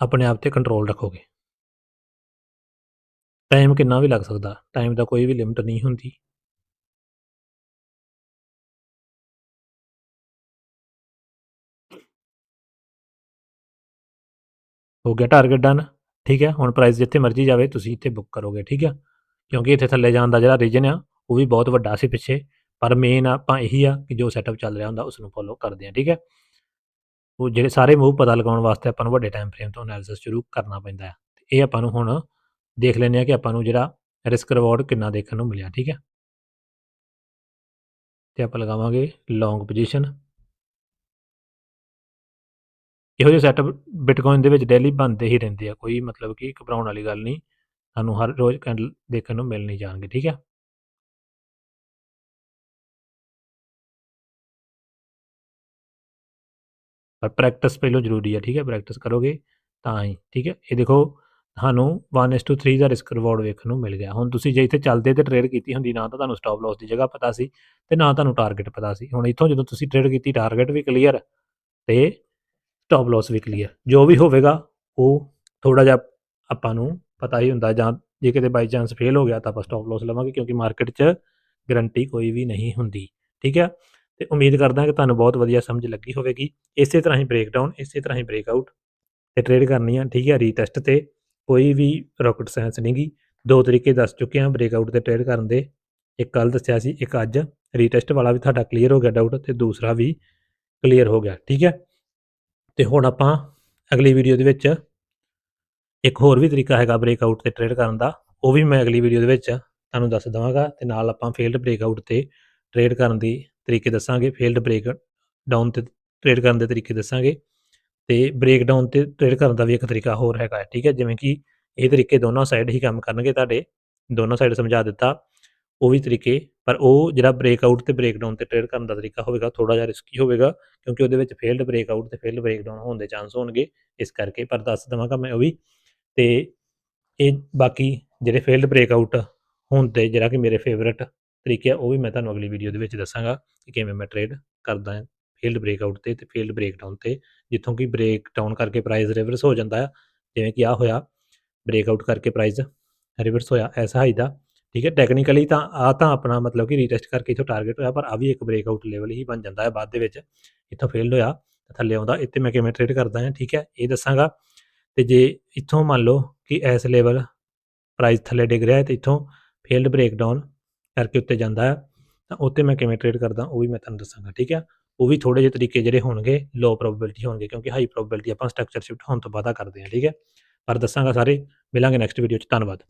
ਆਪਣੇ ਆਪ ਤੇ ਕੰਟਰੋਲ ਰੱਖੋਗੇ। ਟਾਈਮ ਕਿੰਨਾ ਵੀ ਲੱਗ ਸਕਦਾ ਟਾਈਮ ਦਾ ਕੋਈ ਵੀ ਲਿਮਟ ਨਹੀਂ ਹੁੰਦੀ। ਹੋ ਗਿਆ ਟਾਰਗੇਟ ਡਨ ਠੀਕ ਹੈ? ਹੁਣ ਪ੍ਰਾਈਸ ਜਿੱਥੇ ਮਰਜ਼ੀ ਜਾਵੇ, ਤੁਸੀਂ ਇੱਥੇ ਬੁੱਕ ਕਰੋਗੇ, ਠੀਕ ਹੈ? ਕਿਉਂਕਿ ਇੱਥੇ ਥੱਲੇ ਜਾਣ ਦਾ ਜਿਹੜਾ ਰੀਜਨ ਆ, ਉਹ ਵੀ ਬਹੁਤ ਵੱਡਾ ਸੀ ਪਿੱਛੇ, ਪਰ ਮੇਨ ਆਪਾਂ ਇਹੀ ਆ ਕਿ ਜੋ ਸੈਟਅਪ ਚੱਲ ਰਿਹਾ ਹੁੰਦਾ ਉਸ ਨੂੰ ਫੋਲੋ ਕਰਦੇ ਆ ਠੀਕ ਹੈ? ਉਹ ਜਿਹੜੇ ਸਾਰੇ ਮੂਵ ਪਤਾ ਲਗਾਉਣ ਵਾਸਤੇ ਆਪਾਂ ਨੂੰ ਵੱਡੇ ਟਾਈਮ ਫਰੇਮ ਤੋਂ ਐਨਾਲਿਸਿਸ ਸ਼ੁਰੂ ਕਰਨਾ ਪੈਂਦਾ ਹੈ। ਇਹ ਆਪਾਂ ਨੂੰ ਹੁਣ ਦੇਖ ਲੈਂਦੇ ਆ ਕਿ ਆਪਾਂ ਨੂੰ ਜਿਹੜਾ ਰਿਸਕ ਰਿਵਾਰਡ ਕਿੰਨਾ ਦੇਖਣ ਨੂੰ ਮਿਲਿਆ, ਠੀਕ ਹੈ? ਤੇ ਆਪਾਂ ਲਗਾਵਾਂਗੇ ਲੌਂਗ ਪੋਜੀਸ਼ਨ ਇਹੋ ਜਿਹੇ ਸੈਟਅਪ ਬਿਟਕੋਇਨ ਦੇ ਵਿੱਚ ਡੇਲੀ ਬਣਦੇ ਹੀ ਰਹਿੰਦੇ ਆ, ਕੋਈ ਮਤਲਬ ਕਿ ਘਬਰਾਉਣ ਵਾਲੀ ਗੱਲ ਨਹੀਂ, ਸਾਨੂੰ ਹਰ ਰੋਜ਼ ਕੈਂਡਲ ਦੇਖਣ ਨੂੰ ਮਿਲ ਨਹੀਂ ਜਾਣਗੇ, ਠੀਕ ਹੈ ਪਰ ਪ੍ਰੈਕਟਿਸ ਪਹਿਲਾਂ ਜ਼ਰੂਰੀ ਹੈ ਠੀਕ ਹੈ ਪ੍ਰੈਕਟਿਸ ਕਰੋਗੇ ਤਾਂ ਹੀ, ਠੀਕ ਹੈ ਇਹ ਦੇਖੋ, ਤੁਹਾਨੂੰ 1:3 ਦਾ ਰਿਸਕ ਰਿਵਾਰਡ ਵੇਖਣ ਨੂੰ ਮਿਲ ਗਿਆ। ਹੁਣ ਤੁਸੀਂ ਜੇ ਇੱਥੇ ਚੱਲਦੇ ਤੇ ਟ੍ਰੇਡ ਕੀਤੀ ਹੁੰਦੀ, ਨਾ ਤਾਂ ਤੁਹਾਨੂੰ ਸਟਾਪ ਲਾਸ ਦੀ ਜਗ੍ਹਾ ਪਤਾ ਸੀ ਤੇ ਨਾ ਤੁਹਾਨੂੰ ਟਾਰਗੇਟ ਪਤਾ ਸੀ। ਹੁਣ ਇੱਥੋਂ ਜਦੋਂ ਤੁਸੀਂ ਟ੍ਰੇਡ ਕੀਤੀ ਟਾਰਗੇਟ ਵੀ ਕਲੀਅਰ ਤੇ ਸਟਾਪ ਲਾਸ ਵੀ ਕਲੀਅਰ ਜੋ ਵੀ ਹੋਵੇਗਾ, ਉਹ ਥੋੜਾ ਜਿਹਾ ਆਪਾਂ ਨੂੰ ਪਤਾ ਹੀ ਹੁੰਦਾ ਜਾਂ ਜੇ ਕਿਤੇ ਬਾਈ ਚਾਂਸ ਫੇਲ ਹੋ ਗਿਆ ਤਾਂ ਆਪਾਂ ਸਟਾਪ ਲਾਸ ਲਵਾਂਗੇ ਕਿਉਂਕਿ ਮਾਰਕੀਟ 'ਚ ਗਰੰਟੀ ਕੋਈ ਵੀ ਨਹੀਂ ਹੁੰਦੀ। ਠੀਕ ਹੈ? ਤੇ ਉਮੀਦ ਕਰਦਾ ਕਿ ਤੁਹਾਨੂੰ ਬਹੁਤ ਵਧੀਆ ਸਮਝ ਲੱਗੀ ਹੋਵੇਗੀ। ਇਸੇ ਤਰ੍ਹਾਂ ਹੀ ਬ੍ਰੇਕਡਾਊਨ ਇਸੇ ਤਰ੍ਹਾਂ ਹੀ ਬ੍ਰੇਕਆਊਟ ਤੇ ਟ੍ਰੇਡ ਕਰਨੀ ਆ। ਠੀਕ ਹੈ? ਰੀਟੈਸਟ ਤੇ ਕੋਈ ਵੀ ਰਾਕਟ ਸਾਇੰਸ ਨਹੀਂਗੀ ਦੋ ਤਰੀਕੇ ਦੱਸ ਚੁੱਕੇ ਹਾਂ ਬ੍ਰੇਕਆਊਟ ਤੇ ਟ੍ਰੇਡ ਕਰਨ ਦੇ। ਇੱਕ ਕੱਲ ਦੱਸਿਆ ਸੀ, ਇੱਕ ਅੱਜ। ਰੀਟੈਸਟ ਵਾਲਾ ਵੀ ਤੁਹਾਡਾ ਕਲੀਅਰ ਹੋ ਗਿਆ ਡਾਊਟ ਤੇ ਦੂਸਰਾ ਵੀ ਕਲੀਅਰ ਹੋ ਗਿਆ। ਠੀਕ ਹੈ? ਤੇ ਹੁਣ ਆਪਾਂ ਅਗਲੀ ਵੀਡੀਓ ਦੇ ਵਿੱਚ ਇੱਕ ਹੋਰ ਵੀ ਤਰੀਕਾ ਹੈਗਾ ਬ੍ਰੇਕਆਊਟ ਤੇ ਟ੍ਰੇਡ ਕਰਨ ਦਾ, ਉਹ ਵੀ ਮੈਂ ਅਗਲੀ ਵੀਡੀਓ ਦੇ ਵਿੱਚ ਤੁਹਾਨੂੰ ਦੱਸ ਦਵਾਂਗਾ ਤੇ ਨਾਲ ਆਪਾਂ ਫੇਲਡ ਬ੍ਰੇਕਆਊਟ ਤੇ ਟ੍ਰੇਡ ਕਰਨ ਦੀ ਤਰੀਕੇ ਦੱਸਾਂਗੇ ਫੇਲਡ ਬ੍ਰੇਕ ਡਾਊਨ ਤੇ ਟ੍ਰੇਡ ਕਰਨ ਦੇ ਤਰੀਕੇ ਦੱਸਾਂਗੇ ਤੇ ਬ੍ਰੇਕ ਡਾਊਨ ਤੇ ਟ੍ਰੇਡ ਕਰਨ ਦਾ ਵੀ ਇੱਕ ਤਰੀਕਾ ਹੋਰ ਹੈਗਾ ਠੀਕ ਹੈ, ਜਿਵੇਂ ਕਿ ਇਹ ਤਰੀਕੇ ਦੋਨਾਂ ਸਾਈਡ ਹੀ ਕੰਮ ਕਰਨਗੇ ਤੁਹਾਡੇ, ਦੋਨੋਂ ਸਾਈਡ ਸਮਝਾ ਦਿੱਤਾ, ਉਹ ਵੀ ਤਰੀਕੇ ਪਰ ਉਹ ਜਿਹੜਾ ਬ੍ਰੇਕਆਊਟ ਤੇ ਬ੍ਰੇਕਡਾਊਨ ਤੇ ਟ੍ਰੇਡ ਕਰਨ ਦਾ ਤਰੀਕਾ ਹੋਵੇਗਾ ਥੋੜਾ ਜਿਹਾ ਰਿਸਕੀ ਹੋਵੇਗਾ, ਕਿਉਂਕਿ ਉਹਦੇ ਵਿੱਚ ਫੇਲਡ ਬ੍ਰੇਕਆਊਟ ਤੇ ਫੇਲਡ ਬ੍ਰੇਕਡਾਊਨ ਹੋਣ ਦੇ ਚਾਂਸ ਹੋਣਗੇ, ਇਸ ਕਰਕੇ, ਪਰ ਦੱਸ ਦਵਾਂਗਾ ਮੈਂ ਉਹ ਵੀ। ਤੇ ਇਹ ਬਾਕੀ ਜਿਹੜੇ ਫੇਲਡ ਬ੍ਰੇਕਆਊਟ ਹੋਣ ਤੇ ਜਿਹੜਾ ਕਿ ਮੇਰੇ ਫੇਵਰਿਟ ਤਰੀਕੇ ਆ, ਉਹ ਵੀ ਮੈਂ ਤੁਹਾਨੂੰ ਅਗਲੀ ਵੀਡੀਓ ਦੇ ਵਿੱਚ ਦੱਸਾਂਗਾ ਕਿ ਕਿਵੇਂ ਮੈਂ ਟ੍ਰੇਡ ਕਰਦਾ ਹਾਂ ਫੀਲਡ ਬ੍ਰੇਕਆਊਟ ਤੇ ਤੇ ਫੀਲਡ ਬ੍ਰੇਕਡਾਊਨ ਤੇ, ਜਿੱਥੋਂ ਕਿ ਬ੍ਰੇਕਡਾਊਨ ਕਰਕੇ ਪ੍ਰਾਈਸ ਰਿਵਰਸ ਹੋ ਜਾਂਦਾ ਹੈ ਜਿਵੇਂ ਕਿ ਆ ਹੋਇਆ ਬ੍ਰੇਕਆਊਟ ਕਰਕੇ ਪ੍ਰਾਈਸ ਰਿਵਰਸ ਹੋਇਆ ਐਸ ਹਾਈ ਦਾ। ਠੀਕ ਹੈ ਟੈਕਨੀਕਲੀ ਤਾਂ ਆ ਤਾਂ ਆਪਣਾ ਮਤਲਬ ਕਿ ਰੀਟੈਸਟ ਕਰਕੇ ਇਥੋਂ ਟਾਰਗੇਟ ਹੋਇਆ, ਪਰ ਆ ਵੀ ਇੱਕ ਬ੍ਰੇਕਆਊਟ ਲੈਵਲ ਹੀ ਬਣ ਜਾਂਦਾ ਹੈ ਬਾਅਦ ਦੇ ਵਿੱਚ, ਇਥੋਂ ਫੇਲ ਹੋਇਆ ਥੱਲੇ ਆਉਂਦਾ, ਇੱਥੇ ਮੈਂ ਕਿਵੇਂ ਟ੍ਰੇਡ ਕਰਦਾ ਹਾਂ, ਠੀਕ ਹੈ, ਇਹ ਦੱਸਾਂਗਾ, ਤੇ ਜੇ ਇੱਥੋਂ ਮੰਨ ਲਓ ਕਿ ਇਸ ਲੈਵਲ ਪ੍ਰਾਈਸ ਥੱਲੇ ਡਿੱਗ ਰਿਹਾ ਹੈ, ਤੇ ਇੱਥੋਂ ਫੇਲਡ ਬ੍ਰੇਕਡਾਊਨ ਕਰਕੇ ਉੱਤੇ ਜਾਂਦਾ ਹੈ, ਤਾਂ ਉੱਤੇ ਮੈਂ ਕਿਵੇਂ ਟ੍ਰੇਡ ਕਰਦਾ, ਉਹ ਵੀ ਮੈਂ ਤੁਹਾਨੂੰ ਦੱਸਾਂਗਾ, ਠੀਕ ਹੈ, ਉਹ ਵੀ ਥੋੜੇ ਜਿਹੇ ਤਰੀਕੇ ਜਿਹੜੇ ਹੋਣਗੇ ਲੋ ਪ੍ਰੋਬੇਬਿਲਿਟੀ ਹੋਣਗੇ, ਕਿਉਂਕਿ ਹਾਈ ਪ੍ਰੋਬੇਬਿਲਿਟੀ ਆਪਾਂ ਸਟਰਕਚਰ ਸ਼ਿਫਟ ਹੋਣ ਤੋਂ ਬਾਅਦ ਕਰਦੇ ਹਾਂ, ਠੀਕ ਹੈ, ਪਰ ਦੱਸਾਂਗਾ ਸਾਰੇ, ਮਿਲਾਂਗੇ ਨੈਕਸਟ ਵੀਡੀਓ 'ਚ, ਧੰਨਵਾਦ।